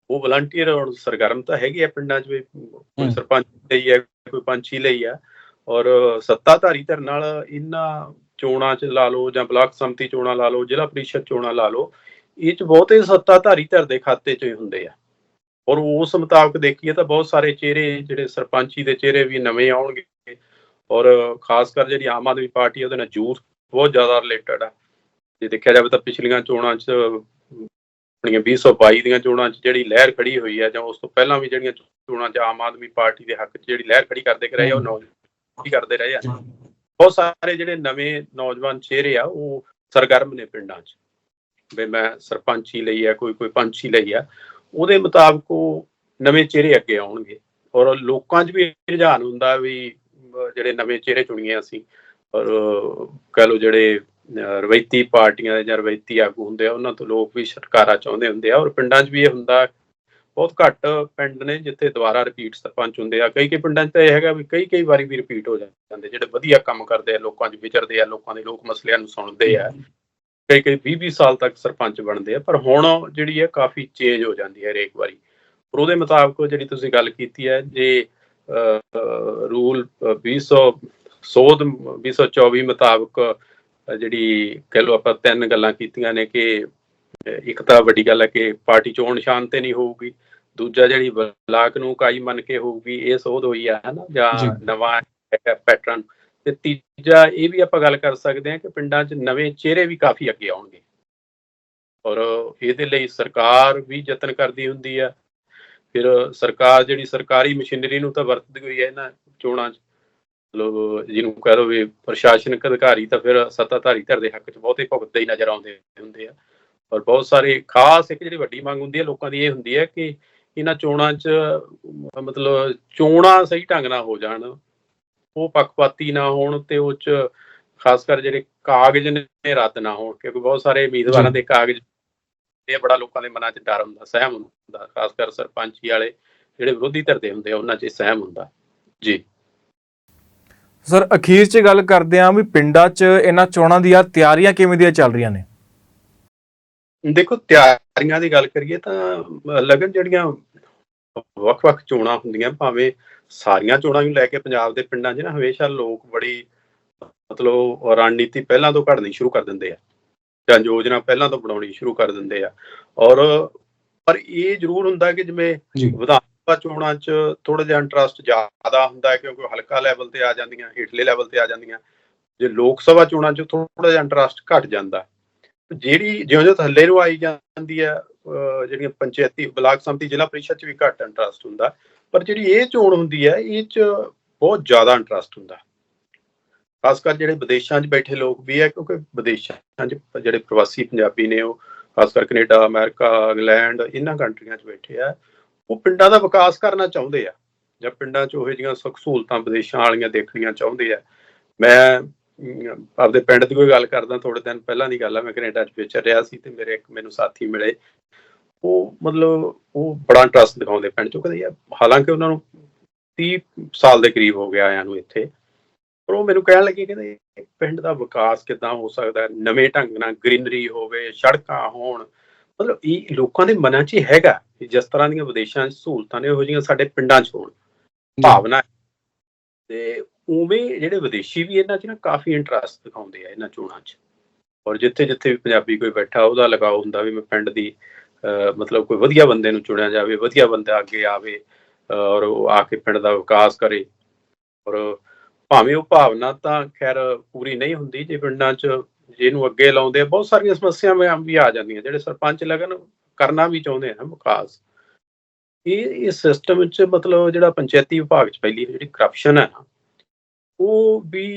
S2: ਉਹ ਵਲੰਟੀਅਰ ਹੁਣ ਸਰਗਰਮ ਤਾਂ ਹੈਗੇ ਆ ਪਿੰਡਾਂ 'ਚ ਵੀ ਕੋਈ। ਸਰਪੰਚ ਲਈ ਹੈ ਕੋਈ ਪੰਚੀ ਲਈ ਹੈ ਔਰ ਸੱਤਾਧਾਰੀ ਧਿਰ ਨਾਲ ਇਹਨਾਂ ਚੋਣਾਂ 'ਚ ਲਾ ਲਓ ਜਾਂ ਬਲਾਕ ਸੰਮਤੀ ਚੋਣਾਂ ਲਾ ਲਓ ਜ਼ਿਲ੍ਹਾ ਪ੍ਰੀਸ਼ਦ ਚੋਣਾਂ ਲਾ ਲਓ ਇਹ 'ਚ ਬਹੁਤੇ ਸੱਤਾਧਾਰੀ ਧਿਰ ਦੇ ਖਾਤੇ 'ਚ ਹੀ ਹੁੰਦੇ ਆ ਔਰ ਉਸ ਮੁਤਾਬਕ ਦੇਖੀਏ ਤਾਂ ਬਹੁਤ ਸਾਰੇ ਚਿਹਰੇ ਜਿਹੜੇ ਸਰਪੰਚੀ ਦੇ ਚਿਹਰੇ ਵੀ ਨਵੇਂ ਆਉਣਗੇ ਔਰ ਖਾਸ ਕਰ ਜਿਹੜੀ ਆਮ ਆਦਮੀ ਪਾਰਟੀ ਆ, ਉਹਦੇ ਨਾਲ ਯੂਥ ਬਹੁਤ ਜ਼ਿਆਦਾ ਰਿਲੇਟਡ ਆ ਜੇ ਦੇਖਿਆ ਜਾਵੇ ਤਾਂ ਪਿਛਲੀਆਂ ਚੋਣਾਂ 'ਚ ਆਪਣੀਆਂ 2022 ਦੀਆਂ ਚੋਣਾਂ 'ਚ ਜਿਹੜੀ ਲਹਿਰ ਖੜੀ ਹੋਈ ਹੈ ਜਾਂ ਉਸ ਤੋਂ ਪਹਿਲਾਂ ਵੀ ਜਿਹੜੀਆਂ ਚੋਣਾਂ 'ਚ ਆਮ ਆਦਮੀ ਪਾਰਟੀ ਦੇ ਹੱਕ 'ਚ ਜਿਹੜੀ ਲਹਿਰ ਖੜੀ ਕਰਦੇ ਰਹੇ ਆ ਉਹ ਨੌਜਵਾਨ ਕਰਦੇ ਰਹੇ ਆ? ਬਹੁਤ ਸਾਰੇ ਜਿਹੜੇ ਨਵੇਂ ਨੌਜਵਾਨ ਚਿਹਰੇ ਆ ਉਹ ਸਰਗਰਮ ਨੇ ਪਿੰਡਾਂ 'ਚ। ਵੀ ਮੈਂ ਸਰਪੰਚੀ ਲਈ ਆ ਕੋਈ ਕੋਈ ਪੰਚੀ ਲਈ ਆ ਉਹਦੇ ਮੁਤਾਬਕ ਉਹ ਨਵੇਂ ਚਿਹਰੇ ਅੱਗੇ ਆਉਣਗੇ। ਔਰ ਲੋਕਾਂ 'ਚ ਵੀ ਰੁਝਾਨ ਹੁੰਦਾ ਵੀ ਜਿਹੜੇ ਨਵੇਂ ਚਿਹਰੇ ਚੁਣੀਏ ਅਸੀਂ ਔਰ ਕਹ ਲਓ ਜਿਹੜੇ ਅਹ ਰਵਾਇਤੀ ਪਾਰਟੀਆਂ ਦੇ ਜਾਂ ਰਵਾਇਤੀ ਆਗੂ ਹੁੰਦੇ ਆ, ਉਹਨਾਂ ਤੋਂ ਲੋਕ ਵੀ ਸਰਕਾਰਾਂ ਚਾਹੁੰਦੇ ਹੁੰਦੇ ਆ। ਔਰ ਪਿੰਡਾਂ 'ਚ ਵੀ ਇਹ ਹੁੰਦਾ, ਬਹੁਤ ਘੱਟ ਪਿੰਡ ਨੇ ਜਿੱਥੇ ਦੁਬਾਰਾ ਰਿਪੀਟ ਸਰਪੰਚ ਹੁੰਦੇ ਆ। ਕਈ ਕਈ ਪਿੰਡਾਂ 'ਚ ਤਾਂ ਇਹ ਹੈਗਾ ਵੀ ਕਈ ਕਈ ਵਾਰੀ ਵੀ ਰਿਪੀਟ ਹੋ ਜਾਂਦੇ, ਜਿਹੜੇ ਵਧੀਆ ਕੰਮ ਕਰਦੇ ਆ, ਲੋਕਾਂ 'ਚ ਵਿਚਰਦੇ ਆ, ਲੋਕਾਂ ਦੇ ਲੋਕ ਮਸਲਿਆਂ ਨੂੰ ਸੁਣਦੇ ਆ। ਕਈ ਕਈ 20 20 ਸਾਲ ਤੱਕ ਸਰਪੰਚ ਬਣਦੇ ਆ, ਪਰ ਹੁਣ ਜਿਹੜੀ ਹੈ ਕਾਫੀ ਚੇਂਜ ਹੋ ਜਾਂਦੀ ਹੈ ਹਰੇਕ ਵਾਰੀ। ਪਰ ਉਹਦੇ ਮੁਤਾਬਕ ਜਿਹੜੀ ਤੁਸੀਂ ਗੱਲ ਕੀਤੀ ਹੈ, ਜੇ ਰੂਲ 2000 ਸੋਧ 2024 ਮੁਤਾਬਕ ਜਿਹੜੀ ਕਹਿ ਲਓ ਆਪਾਂ ਤਿੰਨ ਗੱਲਾਂ ਕੀਤੀਆਂ ਨੇ ਕਿ ਇੱਕ ਤਾਂ ਵੱਡੀ ਗੱਲ ਹੈ ਕਿ ਪਾਰਟੀ ਚੋਣ ਨਿਸ਼ਾਨ ਤੇ ਨਹੀਂ ਹੋਊਗੀ ਦੂਜਾ ਜਿਹੜੀ ਬਲਾਕ ਨੂੰ ਇਕਾਈ ਮੰਨ ਕੇ ਹੋਊਗੀ ਇਹ ਸੋਧ ਹੋਈ ਆ ਹਨਾ ਜਾਂ। ਨਵਾਂ ਪੈਟਰਨ। ਤੇ ਤੀਜਾ ਇਹ ਵੀ ਆਪਾਂ ਗੱਲ ਕਰ ਸਕਦੇ ਹਾਂ ਕਿ ਪਿੰਡਾਂ 'ਚ ਨਵੇਂ ਚਿਹਰੇ ਵੀ ਕਾਫੀ ਅੱਗੇ ਆਉਣਗੇ। ਔਰ ਇਹਦੇ ਲਈ ਸਰਕਾਰ ਵੀ ਯਤਨ ਕਰਦੀ ਹੁੰਦੀ ਆ। ਫਿਰ ਸਰਕਾਰ ਜਿਹੜੀ ਸਰਕਾਰੀ ਮਸ਼ੀਨਰੀ ਨੂੰ ਤਾਂ ਵਰਤਦੀ ਹੋਈ ਹੈ ਇਹਨਾਂ ਚੋਣਾਂ 'ਚ ਮਤਲਬ ਜਿਹਨੂੰ ਕਹਿ ਲਓ ਵੀ ਪ੍ਰਸ਼ਾਸਨਿਕ ਅਧਿਕਾਰੀ ਤਾਂ ਫਿਰ ਸੱਤਾਧਾਰੀ ਧਿਰ ਦੇ ਹੱਕ 'ਚ ਬਹੁਤੇ ਭੁਗਤਦੇ ਹੀ ਨਜ਼ਰ ਆਉਂਦੇ ਹੁੰਦੇ ਆ। ਔਰ ਬਹੁਤ ਸਾਰੇ ਖਾਸ ਇੱਕ ਜਿਹੜੀ ਵੱਡੀ ਮੰਗ ਹੁੰਦੀ ਹੈ ਲੋਕਾਂ ਦੀ ਇਹ ਹੁੰਦੀ ਹੈ ਕਿ ਇਹਨਾਂ ਚੋਣਾਂ 'ਚ ਮਤਲਬ ਚੋਣਾਂ ਸਹੀ ਢੰਗ ਨਾਲ ਹੋ ਜਾਣ ਉਹ ਪੱਖਪਾਤੀ ਨਾ ਹੋਣ ਤੇ ਉਹ 'ਚ ਖਾਸ ਕਰ ਜਿਹੜੇ ਕਾਗਜ਼ ਨੇ ਰੱਦ ਨਾ ਹੋਣ ਕਿਉਂਕਿ ਬਹੁਤ ਸਾਰੇ ਉਮੀਦਵਾਰਾਂ। ਦੇ ਕਾਗਜ਼ ਇਹ ਬੜਾ ਲੋਕਾਂ ਦੇ ਮਨਾਂ 'ਚ ਡਰ ਹੁੰਦਾ ਸਹਿਮ ਹੁੰਦਾ ਖਾਸ ਕਰ ਸਰਪੰਚੀ ਵਾਲੇ ਜਿਹੜੇ ਵਿਰੋਧੀ ਧਿਰ ਦੇ ਹੁੰਦੇ ਆ ਉਹਨਾਂ 'ਚ ਸਹਿਮ ਹੁੰਦਾ। ਜੀ।
S1: ਸਰ ਅਖੀਰ 'ਚ ਗੱਲ ਕਰਦੇ ਹਾਂ ਵੀ ਪਿੰਡਾਂ 'ਚ ਇਹਨਾਂ ਚੋਣਾਂ ਦੀਆਂ ਤਿਆਰੀਆਂ ਕਿਵੇਂ ਦੀਆਂ ਚੱਲ ਰਹੀਆਂ ਨੇ?
S2: ਦੇਖੋ ਤਿਆਰੀਆਂ ਦੀ ਗੱਲ ਕਰੀਏ ਤਾਂ ਲਗਨ ਜਿਹੜੀਆਂ ਵੱਖ-ਵੱਖ ਚੋਣਾਂ ਹੁੰਦੀਆਂ ਭਾਵੇਂ ਸਾਰੀਆਂ ਚੋਣਾਂ ਨੂੰ ਲੈ ਕੇ ਪੰਜਾਬ ਦੇ ਪਿੰਡਾਂ 'ਚ ਨਾ ਹਮੇਸ਼ਾ ਲੋਕ ਬੜੀ ਮਤਲਬ ਰਣਨੀਤੀ ਪਹਿਲਾਂ ਤੋਂ ਘੜਨੀ ਸ਼ੁਰੂ ਕਰ ਦਿੰਦੇ ਆ ਜਾਂ ਯੋਜਨਾ ਪਹਿਲਾਂ ਤੋਂ ਬਣਾਉਣੀ ਸ਼ੁਰੂ ਕਰ ਦਿੰਦੇ ਆ। ਔਰ ਪਰ ਇਹ ਜ਼ਰੂਰ ਹੁੰਦਾ ਕਿ ਜਿਵੇਂ ਵਿਧਾਨ ਸਭਾ ਚੋਣਾਂ 'ਚ ਥੋੜਾ ਜਿਹਾ ਇੰਟਰਸਟ ਜ਼ਿਆਦਾ ਹੁੰਦਾ ਹੈ ਕਿਉਂਕਿ ਹਲਕਾ ਲੈਵਲ ਤੇ ਆ ਜਾਂਦੀਆਂ, ਹੇਠਲੇ ਲੈਵਲ ਤੇ ਆ ਜਾਂਦੀਆਂ। ਜੇ ਲੋਕ ਸਭਾ ਚੋਣਾਂ 'ਚ ਥੋੜਾ ਜਿਹਾ ਇੰਟਰਸਟ ਘਟ ਜਾਂਦਾ ਜਿਹੜੀ ਜਿਉਂ-ਜਿਉਂ ਥੱਲੇ ਨੂੰ ਆਈ ਜਾਂਦੀ ਹੈ ਜਿਹੜੀਆਂ ਪੰਚਾਇਤੀ ਬਲਾਕ ਸੰਮਤੀ, ਜ਼ਿਲ੍ਹਾ ਪ੍ਰੀਸ਼ਦ 'ਚ ਵੀ ਘੱਟ ਇੰਟਰਸਟ ਹੁੰਦਾ ਪਰ ਜਿਹੜੀ ਇਹ ਚੋਣ ਹੁੰਦੀ ਹੈ, ਇਹ 'ਚ ਬਹੁਤ ਜ਼ਿਆਦਾ ਇੰਟਰਸਟ ਹੁੰਦਾ ਖਾਸ ਕਰ ਜਿਹੜੇ ਵਿਦੇਸ਼ਾਂ 'ਚ ਬੈਠੇ ਲੋਕ ਵੀ ਹੈ, ਕਿਉਂਕਿ ਵਿਦੇਸ਼ਾਂ 'ਚ ਜਿਹੜੇ ਪ੍ਰਵਾਸੀ ਪੰਜਾਬੀ ਨੇ ਉਹ, ਖਾਸ ਕਰ ਕੈਨੇਡਾ, ਅਮਰੀਕਾ, ਇੰਗਲੈਂਡ, ਇਹਨਾਂ ਕੰਟਰੀਆਂ 'ਚ ਬੈਠੇ ਆ। ਉਹ ਪਿੰਡਾਂ ਦਾ ਵਿਕਾਸ ਕਰਨਾ ਚਾਹੁੰਦੇ ਆ, ਜਾਂ ਪਿੰਡਾਂ 'ਚ ਉਹ ਜਿਹੀਆਂ ਸੁੱਖ ਸਹੂਲਤਾਂ ਵਿਦੇਸ਼ਾਂ ਵਾਲੀਆਂ ਦੇਖਣੀਆਂ ਚਾਹੁੰਦੇ ਆ। ਮੈਂ ਆਪਦੇ ਪਿੰਡ ਦੀ ਕੋਈ ਗੱਲ ਕਰਦਾ ਥੋੜੇ ਦਿਨ ਪਹਿਲਾਂ ਦੀ ਗੱਲ ਆ, ਮੈਂ ਕੈਨੇਡਾ 'ਚ ਵਿਚਰ ਰਿਹਾ ਸੀ ਤੇ ਮੇਰੇ ਇੱਕ ਮੈਨੂੰ ਸਾਥੀ ਮਿਲੇ। ਉਹ ਮਤਲਬ ਉਹ ਬੜਾ ਇੰਟਰਸਟ ਦਿਖਾਉਂਦੇ ਪਿੰਡ 'ਚ, ਕਹਿੰਦੇ ਯਾਰ ਹਾਲਾਂਕਿ ਉਹਨਾਂ ਨੂੰ 30 ਸਾਲ ਦੇ ਕਰੀਬ ਹੋ ਗਿਆ ਆਇਆਂ ਨੂੰ ਇੱਥੇ, ਪਰ ਉਹ ਮੈਨੂੰ ਕਹਿਣ ਲੱਗੇ, ਕਹਿੰਦੇ ਪਿੰਡ ਦਾ ਵਿਕਾਸ ਕਿੱਦਾਂ ਹੋ ਸਕਦਾ? ਨਵੇਂ ਢੰਗ ਨਾਲ ਗ੍ਰੀਨਰੀ ਹੋਵੇ, ਸੜਕਾਂ ਹੋਣ ਮਤਲਬ ਇਹ ਲੋਕਾਂ ਦੇ ਮਨਾਂ 'ਚ ਹੈਗਾ ਕਿ ਜਿਸ ਤਰ੍ਹਾਂ ਦੀਆਂ ਵਿਦੇਸ਼ਾਂ 'ਚ ਸਹੂਲਤਾਂ ਨੇ ਉਹੋ ਜਿਹੀਆਂ ਸਾਡੇ ਪਿੰਡਾਂ 'ਚ ਹੋਣ। ਭਾਵਨਾ। ਤੇ ਉਵੇਂ ਜਿਹੜੇ ਵਿਦੇਸ਼ੀ ਵੀ ਇਹਨਾਂ 'ਚ ਨਾ ਕਾਫੀ ਇੰਟਰਸਟ ਦਿਖਾਉਂਦੇ ਆ ਇਹਨਾਂ ਚੋਣਾਂ 'ਚ। ਔਰ ਜਿੱਥੇ ਜਿੱਥੇ ਵੀ ਪੰਜਾਬੀ ਕੋਈ ਬੈਠਾ ਉਹਦਾ ਲਗਾਓ ਹੁੰਦਾ ਵੀ ਮੈਂ ਪਿੰਡ ਦੀ ਮਤਲਬ ਕੋਈ ਵਧੀਆ ਬੰਦੇ ਨੂੰ ਚੁਣਿਆ ਜਾਵੇ ਵਧੀਆ ਬੰਦਾ ਅੱਗੇ ਆਵੇ ਔਰ ਉਹ ਆ ਕੇ ਪਿੰਡ ਦਾ ਵਿਕਾਸ ਕਰੇ। ਔਰ ਭਾਵੇਂ ਉਹ ਭਾਵਨਾ ਤਾਂ ਖੈਰ ਪੂਰੀ ਨਹੀਂ ਹੁੰਦੀ ਜੇ ਪਿੰਡਾਂ 'ਚ ਜਿਹਨੂੰ ਅੱਗੇ ਲਾਉਂਦੇ ਆ, ਬਹੁਤ ਸਾਰੀਆਂ ਸਮੱਸਿਆਵਾਂ ਵੀ ਆ ਜਾਂਦੀਆਂ, ਜਿਹੜੇ ਸਰਪੰਚ ਲਗਨ ਕਰਨਾ ਵੀ ਚਾਹੁੰਦੇ ਆ ਵਿਕਾਸ ਇਹ, ਇਸ ਸਿਸਟਮ ਵਿੱਚ ਮਤਲਬ ਜਿਹੜਾ ਪੰਚਾਇਤੀ ਵਿਭਾਗ 'ਚ ਪਹਿਲੀ ਜਿਹੜੀ ਕਰਪਸ਼ਨ ਹੈ ਉਹ ਵੀ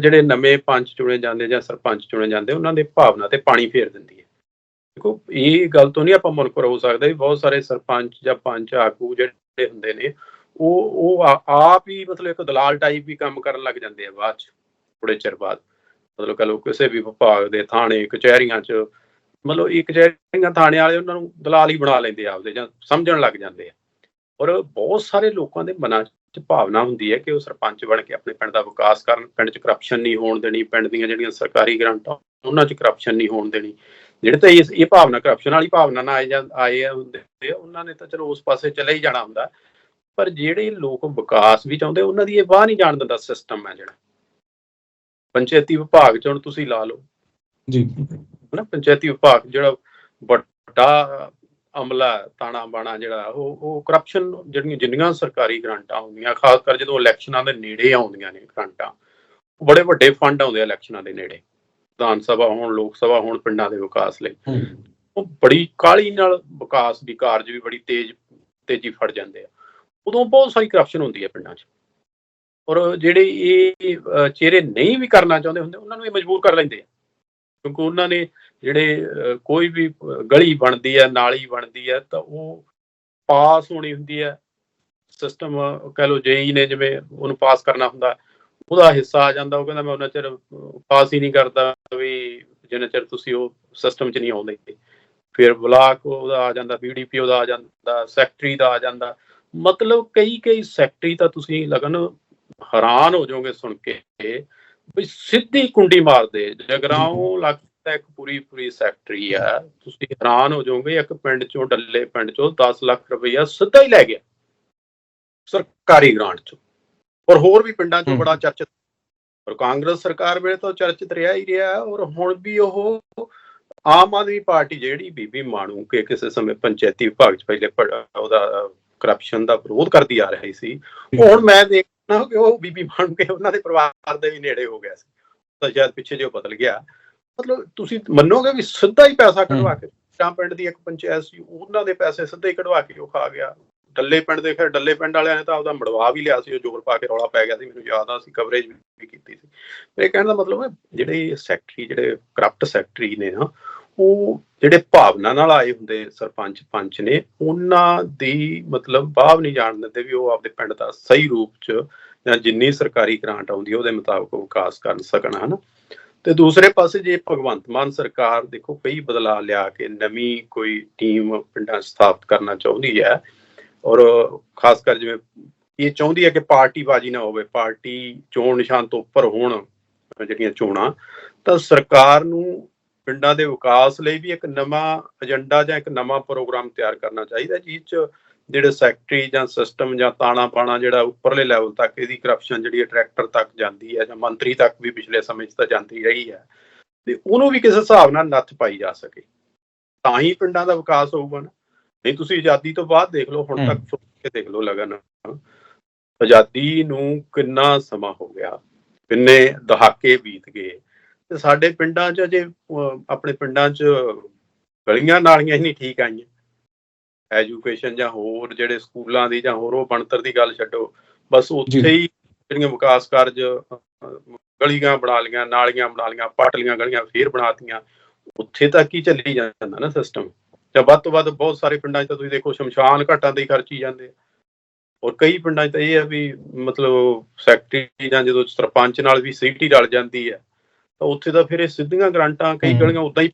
S2: ਜਿਹੜੇ ਨਵੇਂ ਪੰਚ ਚੁਣੇ ਜਾਂਦੇ ਜਾਂ ਸਰਪੰਚ ਚੁਣੇ ਜਾਂਦੇ, ਉਹਨਾਂ ਦੇ ਭਾਵਨਾ ਤੇ ਪਾਣੀ ਫੇਰ ਦਿੰਦੀ ਹੈ। ਦੇਖੋ, ਇਹ ਗੱਲ ਤੋਂ ਨਹੀਂ ਆਪਾਂ ਮੁਨਕਰ ਹੋ ਸਕਦੇ, ਵੀ ਬਹੁਤ ਸਾਰੇ ਸਰਪੰਚ ਜਾਂ ਪੰਚ ਆਗੂ ਜਿਹੜੇ ਹੁੰਦੇ ਨੇ, ਉਹ ਉਹ ਆਪ ਹੀ ਮਤਲਬ ਇੱਕ ਦਲਾਲ ਟਾਈਪ ਵੀ ਕੰਮ ਕਰਨ ਲੱਗ ਜਾਂਦੇ ਆ ਬਾਅਦ ਚ ਥੋੜੇ ਚਿਰ ਬਾਅਦ। ਮਤਲਬ ਕਹ ਲਓ ਕਿਸੇ ਵੀ ਵਿਭਾਗ ਦੇ ਥਾਣੇ ਕਚਹਿਰੀਆਂ 'ਚ ਮਤਲਬ ਇਹ ਕਚਹਿਰੀਆਂ ਥਾਣੇ ਵਾਲੇ ਉਹਨਾਂ ਨੂੰ ਦਲਾਲ ਹੀ ਬਣਾ ਲੈਂਦੇ ਆਪਦੇ ਜਾਂ ਸਮਝਣ ਲੱਗ ਜਾਂਦੇ ਆ। ਔਰ ਬਹੁਤ ਸਾਰੇ ਲੋਕਾਂ ਦੇ ਮਨਾਂ 'ਚ ਭਾਵਨਾ ਹੁੰਦੀ ਹੈ ਕਿ ਉਹ ਸਰਪੰਚ ਬਣ ਕੇ ਆਪਣੇ ਪਿੰਡ ਦਾ ਵਿਕਾਸ ਕਰਨ ਪਿੰਡ 'ਚ ਕਰਪਸ਼ਨ ਨਹੀਂ ਹੋਣ ਦੇਣੀ ਪਿੰਡ ਦੀਆਂ ਜਿਹੜੀਆਂ ਸਰਕਾਰੀ ਗ੍ਰਾਂਟਾਂ ਉਹਨਾਂ 'ਚ ਕਰਪਸ਼ਨ ਨਹੀਂ ਹੋਣ ਦੇਣੀ। ਜਿਹੜੇ ਤਾਂ ਇਸ ਇਹ ਭਾਵਨਾ ਕਰਪਸ਼ਨ ਵਾਲੀ ਭਾਵਨਾ ਨਾਲ ਆਏ ਜਾਂ ਆਏ ਆ ਹੁੰਦੇ ਆ, ਉਹਨਾਂ ਨੇ ਤਾਂ ਚਲੋ ਉਸ ਪਾਸੇ ਚਲੇ ਹੀ ਜਾਣਾ ਹੁੰਦਾ। ਪਰ ਜਿਹੜੇ ਲੋਕ ਵਿਕਾਸ ਵੀ ਚਾਹੁੰਦੇ ਉਹਨਾਂ ਦੀ ਇਹ ਬਾਹ ਨਹੀਂ ਜਾਣ ਦਿੰਦਾ ਸਿਸਟਮ ਹੈ ਜਿਹੜਾ। ਪੰਚਾਇਤੀ ਵਿਭਾਗ 'ਚ ਹੁਣ ਤੁਸੀਂ ਲਾ ਲਓ।
S3: ਜੀ।
S2: ਹਨਾ ਪੰਚਾਇਤੀ ਵਿਭਾਗ ਜਿਹੜਾ ਵੱਡਾ ਅਮਲਾ ਤਾਣਾ ਬਾਣਾ ਜਿਹੜਾ ਉਹ ਉਹ ਕਰਪਸ਼ਨ ਜਿਹੜੀਆਂ ਜਿੰਨੀਆਂ ਸਰਕਾਰੀ ਗ੍ਰਾਂਟਾਂ ਹੁੰਦੀਆਂ ਖਾਸ ਕਰ ਜਦੋਂ ਇਲੈਕਸ਼ਨਾਂ ਦੇ ਨੇੜੇ ਆਉਂਦੀਆਂ ਨੇ ਗ੍ਰਾਂਟਾਂ ਉਹ ਬੜੇ ਵੱਡੇ ਫੰਡ ਆਉਂਦੇ ਆ ਇਲੈਕਸ਼ਨਾਂ ਦੇ ਨੇੜੇ। ਵਿਧਾਨ ਸਭਾ ਹੋਣ ਲੋਕ ਸਭਾ ਹੋਣ ਪਿੰਡਾਂ ਦੇ ਵਿਕਾਸ ਲਈ। ਉਹ ਬੜੀ ਕਾਲੀ ਨਾਲ ਵਿਕਾਸ ਦੀ ਕਾਰਜ ਵੀ ਬੜੀ ਤੇਜ਼ ਤੇਜ਼ੀ ਫੜ ਜਾਂਦੇ ਆ। ਉਦੋਂ ਬਹੁਤ ਸਾਰੀ ਕਰਪਸ਼ਨ ਹੁੰਦੀ ਹੈ ਪਿੰਡਾਂ 'ਚ। ਔਰ ਜਿਹੜੇ ਇਹ ਚਿਹਰੇ ਨਹੀਂ ਵੀ ਕਰਨਾ ਚਾਹੁੰਦੇ ਹੁੰਦੇ, ਉਹਨਾਂ ਨੂੰ ਇਹ ਮਜਬੂਰ ਕਰ ਲੈਂਦੇ ਆ। ਕਿਉਂਕਿ ਉਹਨਾਂ ਨੇ ਜਿਹੜੇ ਕੋਈ ਵੀ ਗਲੀ ਬਣਦੀ ਹੈ ਨਾਲੀ ਬਣਦੀ ਹੈ ਤਾਂ ਉਹ ਪਾਸ ਹੋਣੀ ਹੁੰਦੀ ਹੈ ਸਿਸਟਮ ਕਹ ਲਓ ਜੇਈ ਨੇ ਜਿਵੇਂ ਉਹਨੂੰ ਪਾਸ ਕਰਨਾ ਹੁੰਦਾ, ਉਹਦਾ ਹਿੱਸਾ ਆ ਜਾਂਦਾ, ਉਹ ਕਹਿੰਦਾ ਮੈਂ ਉਹਨਾਂ ਚਿਰ ਪਾਸ ਹੀ ਨਹੀਂ ਕਰਦਾ ਵੀ ਜਿੰਨਾ ਚਿਰ ਤੁਸੀਂ ਉਹ ਸਿਸਟਮ 'ਚ ਨਹੀਂ ਆਉਂਦੇ। ਫਿਰ ਬਲਾਕ ਉਹਦਾ ਆ ਜਾਂਦਾ ਬੀਡੀਪੀ ਉਹਦਾ ਆ ਜਾਂਦਾ, ਸੈਕਟਰੀ ਦਾ ਆ ਜਾਂਦਾ। ਮਤਲਬ ਕਈ ਕਈ ਸੈਕਟਰੀ ਤਾਂ ਤੁਸੀਂ ਲਗਨ ਹੈਰਾਨ ਹੋ ਜਾਓਗੇ ਸੁਣ ਕੇ ਵੀ ਸਿੱਧੀ ਕੁੰਡੀ ਮਾਰਦੇ ਜਗਰਾਉਂ ਲੱਗਦਾ ਇੱਕ ਪੂਰੀ ਪੂਰੀ ਸੈਕਟਰੀ ਆ। ਤੁਸੀਂ ਹੈਰਾਨ ਹੋ ਜਾਓਗੇ ਇੱਕ ਪਿੰਡ ਚੋਂ ਡੱਲੇ ਪਿੰਡ ਚੋਂ 10 ਲੱਖ ਰੁਪਈਆ ਸਿੱਧਾ ਹੀ ਲੈ ਗਿਆ ਸਰਕਾਰੀ ਗ੍ਰਾਂਟ ਚੋਂ। ਔਰ ਹੋਰ ਵੀ ਪਿੰਡਾਂ ਚੋਂ। ਬੜਾ ਚਰਚਿਤ ਔਰ ਕਾਂਗਰਸ ਸਰਕਾਰ ਵੇਲੇ ਤਾਂ ਚਰਚਿਤ ਰਿਹਾ ਹੀ ਰਿਹਾ। ਔਰ ਹੁਣ ਵੀ ਉਹ ਆਮ ਆਦਮੀ ਪਾਰਟੀ ਜਿਹੜੀ ਬੀਬੀ ਮਾਣੂ ਕੇ ਕਿਸੇ ਸਮੇਂ ਪੰਚਾਇਤੀ ਵਿਭਾਗ ਚ ਪਹਿਲੇ ਉਹਦਾ ਕਰਪਸ਼ਨ ਦਾ ਵਿਰੋਧ ਕਰਦੀ ਆ ਰਹੀ ਸੀ। ਹੁਣ ਮੈਂ ਦੇਖਦਾ ਕਿ ਉਹ ਬੀਬੀ ਮਾਣੂ ਕੇ ਉਹਨਾਂ ਦੇ ਪਰਿਵਾਰ ਦੇ ਵੀ ਨੇੜੇ ਹੋ ਗਿਆ ਸੀ। ਤਾਂ ਸ਼ਾਇਦ ਪਿੱਛੇ ਜੇ ਉਹ ਬਦਲ ਗਿਆ। ਮਤਲਬ ਤੁਸੀਂ ਮੰਨੋਗੇ ਵੀ ਸਿੱਧਾ ਹੀ ਪੈਸਾ ਕਢਵਾ ਕੇ ਸ਼ਾਂ ਪਿੰਡ ਦੀ ਇੱਕ ਪੰਚਾਇਤ ਸੀ ਉਹਨਾਂ ਦੇ ਪੈਸੇ ਸਿੱਧੇ ਹੀ ਕਢਵਾ ਕੇ ਉਹ ਖਾ ਗਿਆ। ਡੱਲੇ ਪਿੰਡ ਦੇ ਫਿਰ ਡੱਲੇ ਪਿੰਡ ਵਾਲਿਆਂ ਨੇ ਤਾਂ ਆਪਦਾ ਮੜਵਾ ਵੀ ਲਿਆ ਸੀ ਉਹ ਜ਼ੋਰ ਪਾ ਕੇ ਰੌਲਾ ਪੈ ਗਿਆ ਸੀ। ਮੈਨੂੰ ਯਾਦ ਆ ਸੀ ਕਵਰੇਜ ਵੀ ਕੀਤੀ ਸੀ। ਮੇਰੇ ਕਹਿਣ ਦਾ ਮਤਲਬ ਹੈ ਜਿਹੜੇ ਸੈਕਟਰੀ ਜਿਹੜੇ ਕਰਪਟ ਸੈਕਟਰੀ ਨੇ ਨਾ ਉਹ ਜਿਹੜੇ ਭਾਵਨਾ ਨਾਲ ਆਏ ਹੁੰਦੇ ਸਰਪੰਚ ਪੰਚ ਨੇ, ਉਹਨਾਂ ਦੀ ਮਤਲਬ ਬਾਹਰ ਨਹੀਂ ਜਾਣ ਦਿੰਦੇ ਵੀ ਉਹ ਆਪਦੇ ਪਿੰਡ ਦਾ ਸਹੀ ਰੂਪ ਚ ਜਾਂ ਜਿੰਨੀ ਸਰਕਾਰੀ ਗ੍ਰਾਂਟ ਆਉਂਦੀ ਹੈ ਉਹਦੇ ਮੁਤਾਬਕ ਵਿਕਾਸ ਕਰ ਸਕਣ, ਹਨਾ? ਤੇ ਦੂਸਰੇ ਪਾਸੇ ਜੇ ਭਗਵੰਤ ਮਾਨ ਸਰਕਾਰ ਦੇਖੋ, ਕਈ ਬਦਲਾਅ ਲਿਆ ਕੇ ਨਵੀਂ ਕੋਈ ਟੀਮ ਪਿੰਡਾਂ 'ਚ ਸਥਾਪਿਤ ਕਰਨਾ ਚਾਹੁੰਦੀ ਹੈ ਔਰ ਖਾਸ ਕਰ ਜਿਵੇਂ ਇਹ ਚਾਹੁੰਦੀ ਹੈ ਕਿ ਪਾਰਟੀਬਾਜ਼ੀ ਨਾ ਹੋਵੇ, ਪਾਰਟੀ ਚੋਣ ਨਿਸ਼ਾਨ ਤੋਂ ਉੱਪਰ ਹੋਣ ਜਿਹੜੀਆਂ ਚੋਣਾਂ, ਤਾਂ ਸਰਕਾਰ ਨੂੰ ਪਿੰਡਾਂ ਦੇ ਵਿਕਾਸ ਲਈ ਵੀ ਇੱਕ ਨਵਾਂ ਏਜੰਡਾ ਜਾਂ ਇੱਕ ਨਵਾਂ ਪ੍ਰੋਗਰਾਮ ਤਿਆਰ ਕਰਨਾ ਚਾਹੀਦਾ ਜਿਸ 'ਚ ਜਿਹੜੇ ਸੈਕਟਰੀ ਜਾਂ ਸਿਸਟਮ ਜਾਂ ਤਾਣਾ ਪਾਣਾ ਜਿਹੜਾ ਉੱਪਰਲੇ ਲੈਵਲ ਤੱਕ ਇਹਦੀ ਕਰਪਸ਼ਨ ਜਿਹੜੀ ਟਰੈਕਟਰ ਤੱਕ ਜਾਂਦੀ ਹੈ ਜਾਂ ਮੰਤਰੀ ਤੱਕ ਵੀ ਪਿਛਲੇ ਸਮੇਂ 'ਚ ਤਾਂ ਜਾਂਦੀ ਰਹੀ ਹੈ ਤੇ ਉਹਨੂੰ ਵੀ ਕਿਸੇ ਹਿਸਾਬ ਨਾਲ ਨੱਥ ਪਾਈ ਜਾ ਸਕੇ। ਤਾਂ ਹੀ ਪਿੰਡਾਂ ਦਾ ਵਿਕਾਸ ਹੋਊਗਾ ਨਾ। ਨਹੀਂ ਤੁਸੀਂ ਆਜ਼ਾਦੀ ਤੋਂ ਬਾਅਦ ਦੇਖ ਲਓ ਹੁਣ। ਤੱਕ ਕੇ ਦੇਖ ਲਓ ਲਗਨ। ਆਜ਼ਾਦੀ ਨੂੰ ਕਿੰਨਾ ਸਮਾਂ ਹੋ ਗਿਆ ਕਿੰਨੇ ਦਹਾਕੇ ਬੀਤ ਗਏ ਤੇ ਸਾਡੇ ਪਿੰਡਾਂ 'ਚ ਜੇ ਆਪਣੇ ਪਿੰਡਾਂ 'ਚ ਗਲੀਆਂ ਨਾਲੀਆਂ ਹੀ ਨਹੀਂ ਠੀਕ ਆਈਆਂ। ਐਜੂਕੇਸ਼ਨ ਜਾਂ ਹੋਰ ਜਿਹੜੇ ਸਕੂਲਾਂ ਦੀ ਜਾਂ ਹੋਰ ਉਹ ਬਣਤਰ ਦੀ ਗੱਲ ਛੱਡੋ। ਬਸ ਉੱਥੇ। ਹੀ ਜਿਹੜੀਆਂ ਵਿਕਾਸ ਕਾਰਜ ਗਲੀਆਂ ਬਣਾ ਲੀਆਂ ਨਾਲੀਆਂ ਬਣਾ ਲੀਆਂ ਪੱਟ ਲੀਆਂ ਗਲੀਆਂ ਫੇਰ ਬਣਾਤੀਆਂ ਉੱਥੇ ਤੱਕ ਹੀ ਚੱਲੀ ਜਾਂਦਾ ਨਾ ਸਿਸਟਮ ਜਾਂ ਵੱਧ ਤੋਂ ਵੱਧ ਬਹੁਤ ਸਾਰੇ ਪਿੰਡਾਂ 'ਚ ਤਾਂ ਤੁਸੀਂ ਦੇਖੋ ਸ਼ਮਸ਼ਾਨ ਘਾਟਾਂ ਤੇ ਹੀ ਖਰਚੀ ਜਾਂਦੇ ਔਰ ਕਈ ਪਿੰਡਾਂ 'ਚ ਤਾਂ ਇਹ ਹੈ ਵੀ ਮਤਲਬ ਸੈਕਟਰੀ ਜਾਂ ਜਦੋਂ ਸਰਪੰਚ ਨਾਲ ਵੀ ਸਿਟੀ ਰਲ ਜਾਂਦੀ ਹੈ ਤਾਂ ਉੱਥੇ ਤਾਂ ਫਿਰ ਇਹ ਸਿੱਧੀਆਂ ਗ੍ਰਾਂਟਾਂ ਕਈ। ਗਲੀਆਂ ਉਦਾਂ ਹੀ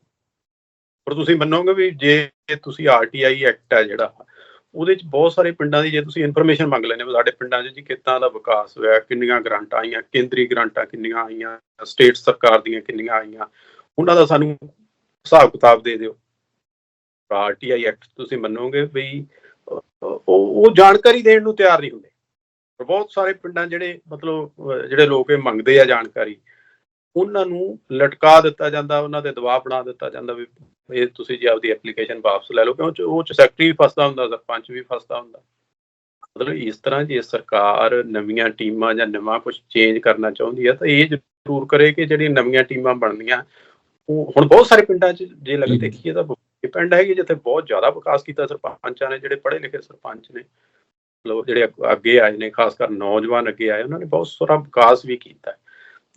S2: ਪਰ ਤੁਸੀਂ ਮੰਨੋਗੇ ਵੀ ਜੇ ਤੁਸੀਂ ਆਰਟੀਆਈ ਐਕਟ ਹੈ ਜਿਹੜਾ ਉਹਦੇ 'ਚ ਬਹੁਤ ਸਾਰੇ ਪਿੰਡਾਂ ਦੀ ਜੇ ਤੁਸੀਂ ਇਨਫੋਰਮੇਸ਼ਨ ਮੰਗ ਲੈਣੇ ਵੀ ਸਾਡੇ ਪਿੰਡਾਂ 'ਚ ਜੀ ਕਿੱਦਾਂ ਦਾ ਵਿਕਾਸ ਹੋਇਆ ਕਿੰਨੀਆਂ ਗ੍ਰਾਂਟਾਂ ਆਈਆਂ ਕੇਂਦਰੀ ਗ੍ਰਾਂਟਾਂ ਕਿੰਨੀਆਂ ਆਈਆਂ ਸਟੇਟ ਸਰਕਾਰ ਦੀਆਂ ਕਿੰਨੀਆਂ ਆਈਆਂ ਉਹਨਾਂ ਦਾ ਸਾਨੂੰ ਹਿਸਾਬ ਕਿਤਾਬ ਦੇ ਦਿਓ ਆਰਟੀਆਈ ਐਕਟ ਤੁਸੀਂ ਮੰਨੋਗੇ ਵੀ ਉਹ ਉਹ ਜਾਣਕਾਰੀ ਦੇਣ ਨੂੰ ਤਿਆਰ ਨਹੀਂ ਹੁੰਦੇ ਪਰ ਬਹੁਤ ਸਾਰੇ ਪਿੰਡਾਂ ਜਿਹੜੇ ਮਤਲਬ ਜਿਹੜੇ ਲੋਕ ਇਹ ਮੰਗਦੇ ਆ ਜਾਣਕਾਰੀ ਉਹਨਾਂ ਨੂੰ ਲਟਕਾ ਦਿੱਤਾ ਜਾਂਦਾ ਉਹਨਾਂ ਦੇ ਦਬਾਅ ਬਣਾ ਦਿੱਤਾ ਜਾਂਦਾ ਵੀ ਇਹ ਤੁਸੀਂ ਜੀ ਆਪਦੀ ਐਪਲੀਕੇਸ਼ਨ ਵਾਪਸ ਲੈ ਲਓ ਕਿਉਂਕਿ ਉਹ ਚ ਸੈਕਟਰੀ ਵੀ ਫਸਦਾ ਹੁੰਦਾ ਸਰਪੰਚ ਵੀ ਫਸਦਾ ਹੁੰਦਾ ਮਤਲਬ ਇਸ ਤਰ੍ਹਾਂ ਜੇ ਸਰਕਾਰ ਨਵੀਆਂ ਟੀਮਾਂ ਜਾਂ ਨਵਾਂ ਕੁਝ ਚੇਂਜ ਕਰਨਾ ਚਾਹੁੰਦੀ ਹੈ ਤਾਂ ਇਹ ਜ਼ਰੂਰ ਕਰੇ ਕਿ ਜਿਹੜੀਆਂ ਨਵੀਆਂ ਟੀਮਾਂ ਬਣਦੀਆਂ ਉਹ ਹੁਣ ਬਹੁਤ ਸਾਰੇ ਪਿੰਡਾਂ 'ਚ ਜੇ ਲੱਗ। ਦੇਖੀਏ ਤਾਂ ਇਹ ਪਿੰਡ ਹੈਗੇ ਜਿੱਥੇ ਬਹੁਤ ਜ਼ਿਆਦਾ ਵਿਕਾਸ ਕੀਤਾ ਸਰਪੰਚਾਂ ਨੇ ਜਿਹੜੇ ਪੜ੍ਹੇ ਲਿਖੇ ਸਰਪੰਚ ਨੇ ਮਤਲਬ ਜਿਹੜੇ ਅੱਗ- ਅੱਗੇ ਆਏ ਨੇ ਖਾਸ ਕਰ ਨੌਜਵਾਨ ਅੱਗੇ ਆਏ ਉਹਨਾਂ ਨੇ ਬਹੁਤ ਸਾਰਾ ਵਿਕਾਸ ਵੀ ਕੀਤਾ ਹੈ।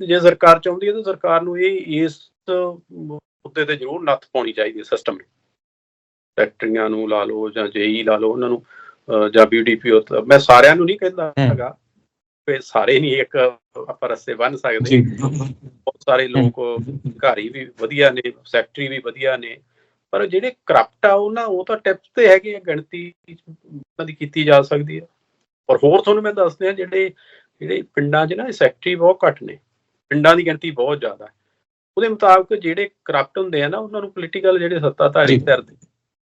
S2: ਤੇ ਜੇ ਸਰਕਾਰ ਚਾਹੁੰਦੀ ਹੈ ਤਾਂ ਸਰਕਾਰ ਨੂੰ ਇਹ ਇਸ ਮੁੱਦੇ ਤੇ ਜ਼ਰੂਰ ਨੱਥ ਪਾਉਣੀ ਚਾਹੀਦੀ ਹੈ ਸਿਸਟਮ ਨੂੰ ਫੈਕਟਰੀਆਂ ਨੂੰ ਲਾ ਲਓ ਜਾਂ ਜੇਈ ਲਾ ਲਓ ਉਹਨਾਂ ਨੂੰ ਜਾਂ ਬੀਡੀਪੀਓ ਮੈਂ ਸਾਰਿਆਂ ਨੂੰ ਨਹੀਂ ਕਹਿੰਦਾ। ਹੈਗਾ ਕਿ ਸਾਰੇ ਨਹੀਂ ਇੱਕ ਆਪਾਂ ਰਸਤੇ ਬੰਨ ਸਕਦੇ। ਬਹੁਤ ਸਾਰੇ ਲੋਕ ਅਧਿਕਾਰੀ ਵੀ ਵਧੀਆ ਨੇ ਸੈਕਟਰੀ ਵੀ ਵਧੀਆ ਨੇ ਪਰ ਜਿਹੜੇ ਕਰਪਟ ਆ ਉਹਨਾਂ ਉਹ ਤਾਂ ਟਿਪਸ ਤੇ ਹੈਗੇ ਆ ਗਿਣਤੀ ਉਹਨਾਂ ਦੀ ਕੀਤੀ ਜਾ ਸਕਦੀ ਹੈ ਔਰ ਹੋਰ ਤੁਹਾਨੂੰ ਮੈਂ ਦੱਸਦੇ ਆ ਜਿਹੜੇ ਜਿਹੜੇ ਪਿੰਡਾਂ 'ਚ ਨਾ ਸੈਕਟਰੀ ਬਹੁਤ ਘੱਟ ਨੇ। ਪਿੰਡਾਂ ਦੀ ਗਿਣਤੀ ਬਹੁਤ ਜ਼ਿਆਦਾ ਹੈ। ਉਹਦੇ ਮੁਤਾਬਕ ਜਿਹੜੇ ਕਰਪਟ ਹੁੰਦੇ ਆ ਨਾ ਉਹਨਾਂ ਨੂੰ ਪੋਲੀਟੀਕਲ ਜਿਹੜੇ ਸੱਤਾਧਾਰੀ
S3: ਜੀ।
S2: ਧਿਰ ਦੇ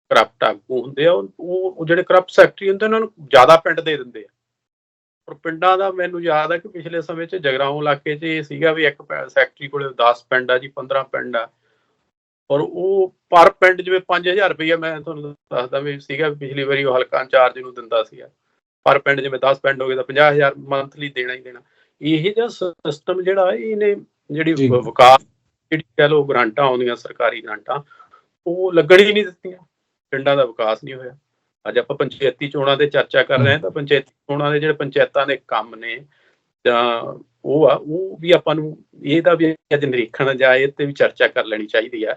S2: ਕਰਪਟ ਆਗੂ ਹੁੰਦੇ ਆ ਉਹ- ਜਿਹੜੇ ਕਰਪਟ ਸੈਕਟਰੀ ਹੁੰਦੇ ਉਹਨਾਂ ਨੂੰ ਜ਼ਿਆਦਾ ਪਿੰਡ ਦੇ ਦਿੰਦੇ ਆ। ਔਰ ਪਿੰਡਾਂ ਦਾ ਮੈਨੂੰ ਯਾਦ ਹੈ ਕਿ ਪਿਛਲੇ ਸਮੇਂ 'ਚ ਜਗਰਾਉਂ ਇਲਾਕੇ 'ਚ ਇਹ ਸੀਗਾ ਵੀ ਇੱਕ ਸੈਕਟਰੀ ਕੋਲੇ 10 ਪਿੰਡ ਆ ਜੀ 15 ਪਿੰਡ ਆ। ਔਰ ਉਹ ਪਰ ਪਿੰਡ ਜਿਵੇਂ 5000 ਰੁਪਈਆ ਮੈਂ ਤੁਹਾਨੂੰ ਦੱਸਦਾ ਵੀ ਸੀਗਾ ਪਿਛਲੀ ਵਾਰੀ ਉਹ ਹਲਕਾ ਇੰਚਾਰਜ ਨੂੰ ਦਿੰਦਾ ਸੀਗਾ। ਪਰ ਪਿੰਡ ਜਿਵੇਂ 10 ਪਿੰਡ ਹੋ ਗਏ ਤਾਂ 50000 ਮੰਥਲੀ ਦੇਣਾ ਹੀ ਦੇਣਾ। ਇਹ ਜਿਹਾ ਸਿਸਟਮ ਜਿਹੜਾ ਇਹਨੇ ਜਿਹੜੀ ਵਿਕਾਸ ਜਿਹੜੀ ਕਹਿ ਲਓ ਗ੍ਰਾਂਟਾਂ ਆਉਂਦੀਆਂ ਸਰਕਾਰੀ ਗ੍ਰਾਂਟਾਂ ਉਹ ਲੱਗਣ ਹੀ ਨਹੀਂ ਦਿੱਤੀਆਂ। ਪਿੰਡਾਂ ਦਾ ਵਿਕਾਸ ਨਹੀਂ ਹੋਇਆ। ਅੱਜ ਆਪਾਂ ਪੰਚਾਇਤੀ ਚੋਣਾਂ ਤੇ ਚਰਚਾ ਕਰ ਰਹੇ ਹਾਂ ਤਾਂ ਪੰਚਾਇਤੀ ਚੋਣਾਂ ਦੇ ਜਿਹੜੇ ਪੰਚਾਇਤਾਂ ਦੇ ਕੰਮ ਨੇ ਜਾਂ ਉਹ ਆ ਉਹ ਵੀ ਆਪਾਂ ਨੂੰ ਇਹਦਾ ਵੀ ਅੱਜ ਨਿਰੀਖਣ ਜਾਂ ਇਹ ਤੇ ਵੀ ਚਰਚਾ ਕਰ ਲੈਣੀ ਚਾਹੀਦੀ ਆ।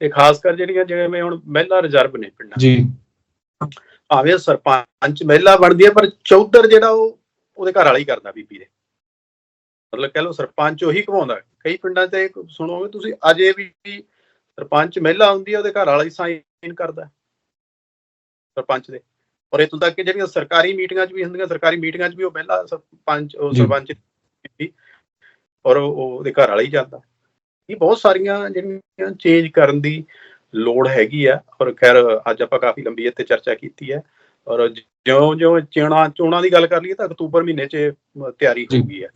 S2: ਤੇ ਖਾਸ ਕਰ ਜਿਹੜੀਆਂ ਜਿਵੇਂ ਹੁਣ ਮਹਿਲਾ ਰਿਜ਼ਰਵ ਨੇ ਪਿੰਡਾਂ
S3: ਜੀ।
S2: ਭਾਵੇਂ ਸਰਪੰਚ ਮਹਿਲਾ ਬਣਦੀ ਹੈ ਪਰ ਚੌਧਰ ਜਿਹੜਾ ਉਹ ਉਹਦੇ ਘਰ ਵਾਲਾ ਹੀ ਕਰਦਾ ਬੀਬੀ ਦੇ। ਮਤਲਬ ਕਹਿ ਲਓ ਸਰਪੰਚ ਉਹੀ ਘਵਾਉਂਦਾ ਕਈ ਪਿੰਡਾਂ 'ਚ ਇਹ ਸੁਣੋਗੇ ਤੁਸੀਂ ਅਜੇ ਵੀ ਸਰਪੰਚ ਮਹਿਲਾ ਹੁੰਦੀ ਹੈ ਉਹਦੇ ਘਰ ਵਾਲਾ ਹੀ ਸਾਈਨ ਕਰਦਾ ਸਰਪੰਚ ਦੇ। ਔਰ ਇਹ ਤੋਂ ਤੱਕ ਕਿ ਜਿਹੜੀਆਂ ਸਰਕਾਰੀ ਮੀਟਿੰਗਾਂ 'ਚ ਵੀ ਹੁੰਦੀਆਂ ਸਰਕਾਰੀ ਮੀਟਿੰਗਾਂ 'ਚ ਵੀ ਉਹ ਮਹਿਲਾ ਸਰਪੰਚ ਉਹ। ਸਰਪੰਚ ਔਰ ਉਹ ਉਹ ਉਹਦੇ ਘਰ ਵਾਲਾ ਹੀ ਜਾਂਦਾ। ਇਹ ਬਹੁਤ ਸਾਰੀਆਂ ਜਿਹੜੀਆਂ ਚੇਂਜ ਕਰਨ ਦੀ ਲੋੜ ਹੈਗੀ ਆ ਔਰ ਖੈਰ ਅੱਜ ਆਪਾਂ ਕਾਫੀ ਲੰਬੀ ਇੱਥੇ ਚਰਚਾ ਕੀਤੀ ਹੈ। ਔਰ ਜਿਉਂ ਜਿਉਂ ਚੋਣਾਂ ਚੋਣਾਂ ਦੀ ਗੱਲ ਕਰ ਲਈਏ ਤਾਂ ਅਕਤੂਬਰ ਮਹੀਨੇ 'ਚ ਤਿਆਰੀ। ਹੋ ਗਈ ਹੈ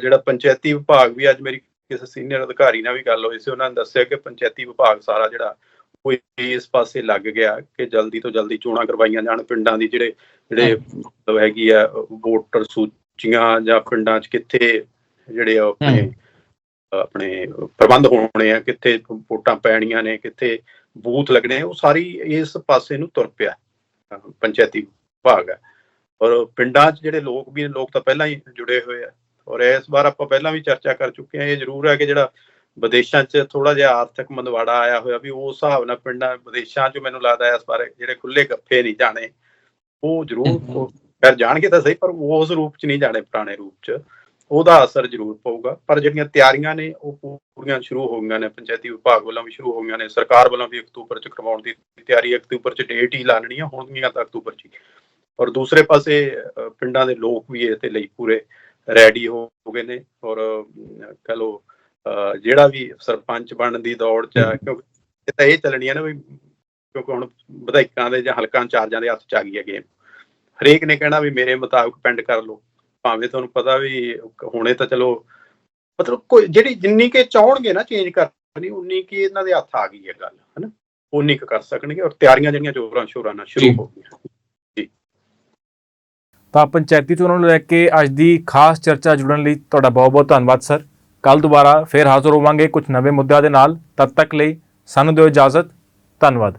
S2: ਜਿਹੜਾ ਪੰਚਾਇਤੀ ਵਿਭਾਗ ਵੀ ਅੱਜ ਮੇਰੀ ਕਿਸੇ ਸੀਨੀਅਰ ਅਧਿਕਾਰੀ ਨਾਲ ਵੀ ਗੱਲ ਹੋਈ ਸੀ ਉਹਨਾਂ ਨੇ ਦੱਸਿਆ ਕਿ ਪੰਚਾਇਤੀ ਵਿਭਾਗ ਸਾਰਾ ਜਿਹੜਾ ਉਹ ਇਸ ਪਾਸੇ ਲੱਗ ਗਿਆ ਕਿ ਜਲਦੀ ਤੋਂ ਜਲਦੀ ਚੋਣਾਂ ਕਰਵਾਈਆਂ ਜਾਣ ਪਿੰਡਾਂ ਦੀ ਜਿਹੜੇ ਜਿਹੜੇ ਮਤਲਬ ਹੈਗੀ ਆ ਵੋਟਰ ਸੂਚੀਆਂ ਜਾਂ ਪਿੰਡਾਂ 'ਚ ਕਿੱਥੇ ਜਿਹੜੇ ਆਪਣੇ। ਆਪਣੇ ਪ੍ਰਬੰਧ ਹੋਣੇ ਆ ਕਿੱਥੇ ਵੋਟਾਂ ਪੈਣੀਆਂ ਨੇ ਕਿੱਥੇ ਬੂਥ ਲੱਗਣੇ ਉਹ ਸਾਰੀ ਇਸ ਪਾਸੇ ਨੂੰ ਤੁਰ ਪਿਆ ਪੰਚਾਇਤੀ ਵਿਭਾਗ ਹੈ ਔਰ ਪਿੰਡਾਂ 'ਚ ਜਿਹੜੇ ਲੋਕ ਵੀ ਲੋਕ ਤਾਂ ਪਹਿਲਾਂ ਹੀ ਜੁੜੇ ਹੋਏ ਆ। ਔਰ ਇਸ ਵਾਰ ਆਪਾਂ ਪਹਿਲਾਂ ਵੀ ਚਰਚਾ ਕਰ ਚੁੱਕੇ ਹਾਂ ਇਹ ਜ਼ਰੂਰ ਹੈ ਕਿ ਜਿਹੜਾ ਵਿਦੇਸ਼ਾਂ 'ਚ ਥੋੜਾ ਜਿਹਾ ਆਰਥਿਕ ਮੰਦਵਾੜਾ ਆਇਆ ਹੋਇਆ ਵੀ ਉਸ ਹਿਸਾਬ ਨਾਲ ਪਿੰਡਾਂ ਵਿਦੇਸ਼ਾਂ 'ਚ ਮੈਨੂੰ ਲੱਗਦਾ ਇਸ ਬਾਰੇ ਜਿਹੜੇ ਖੁੱਲੇ ਗੱਫੇ ਨਹੀਂ ਜਾਣੇ ਉਹ ਜ਼ਰੂਰ ਫਿਰ ਜਾਣਗੇ ਤਾਂ ਸਹੀ ਪਰ ਉਸ ਰੂਪ 'ਚ ਨਹੀਂ ਜਾਣੇ ਪੁਰਾਣੇ ਰੂਪ 'ਚ ਉਹਦਾ ਅਸਰ ਜ਼ਰੂਰ ਪਊਗਾ ਪਰ ਜਿਹੜੀਆਂ ਤਿਆਰੀਆਂ ਨੇ ਉਹ ਪੂਰੀਆਂ ਸ਼ੁਰੂ ਹੋ ਗਈਆਂ ਨੇ ਪੰਚਾਇਤੀ ਵਿਭਾਗ ਵੱਲੋਂ ਵੀ ਸ਼ੁਰੂ ਹੋ ਗਈਆਂ ਨੇ ਸਰਕਾਰ ਵੱਲੋਂ ਵੀ ਅਕਤੂਬਰ 'ਚ ਕਰਵਾਉਣ ਦੀ ਤਿਆਰੀ ਅਕਤੂਬਰ 'ਚ ਡੇਟ ਹੀ ਲਾਣਣੀ ਆ ਹੋਣਗੀਆਂ ਤਾਂ ਅਕਤੂਬਰ 'ਚ। ਔਰ ਦੂਸਰੇ ਪਾਸੇ ਪਿੰਡਾਂ ਦੇ ਲੋਕ ਵੀ ਇਹਦੇ ਲਈ ਪੂਰੇ ਰੈਡੀ ਹੋ ਗਏ ਨੇ ਔਰ ਕਹ ਅਹ, ਜਿਹੜਾ ਵੀ ਸਰਪੰਚ ਬਣਨ ਦੀ ਦੌੜ 'ਚ ਕਿਉਂਕਿ ਇਹ ਤਾਂ ਇਹ ਚੱਲਣੀਆਂ ਨੇ ਵੀ ਕਿਉਂਕਿ ਹੁਣ ਵਿਧਾਇਕਾਂ ਦੇ ਜਾਂ ਹਲਕਾ ਇੰਚਾਰਜਾਂ ਦੇ ਹੱਥ 'ਚ ਆ ਗਈ ਹੈ ਗੇਮ ਹਰੇਕ ਨੇ ਕਹਿਣਾ ਵੀ ਮੇਰੇ ਮੁਤਾਬਕ ਪਿੰਡ ਕਰ ਲਓ। ਭਾਵੇਂ ਤੁਹਾਨੂੰ ਪਤਾ ਵੀ ਹੁਣੇ ਤਾਂ ਚਲੋ ਮਤਲਬ ਕੋਈ ਜਿਹੜੀ ਜਿੰਨੀ ਕੇ ਚਾਹਣਗੇ ਨਾ ਚੇਂਜ ਕਰਨੀ ਉਨੀ ਕੀ ਇਹਨਾਂ ਦੇ ਹੱਥ ਆ ਗਈ ਹੈ ਗੱਲ ਹਨਾ? ਉਨੀ ਕੁ ਕਰ ਸਕਣਗੇ ਔਰ ਤਿਆਰੀਆਂ ਜਿਹੜੀਆਂ ਜ਼ੋਰਾਂ ਸ਼ੋਰਾਂ ਨਾਲ ਸ਼ੁਰੂ। ਹੋ ਗਈਆਂ।
S1: ਤਾਂ ਪੰਚਾਇਤੀ ਚੋਣਾਂ ਨੂੰ ਲੈ ਕੇ ਅੱਜ ਦੀ ਖਾਸ ਚਰਚਾ ਜੁੜਨ ਲਈ ਤੁਹਾਡਾ ਬਹੁਤ-ਬਹੁਤ ਧੰਨਵਾਦ, ਸਰ। ਕੱਲ ਦੁਬਾਰਾ ਫੇਰ ਹਾਜ਼ਰ ਹੋਵਾਂਗੇ ਕੁਝ ਨਵੇਂ ਮੁੱਦਿਆਂ ਦੇ ਨਾਲ। ਤਦ ਤੱਕ ਲਈ ਸਾਨੂੰ ਦਿਓ ਇਜਾਜ਼ਤ। ਧੰਨਵਾਦ।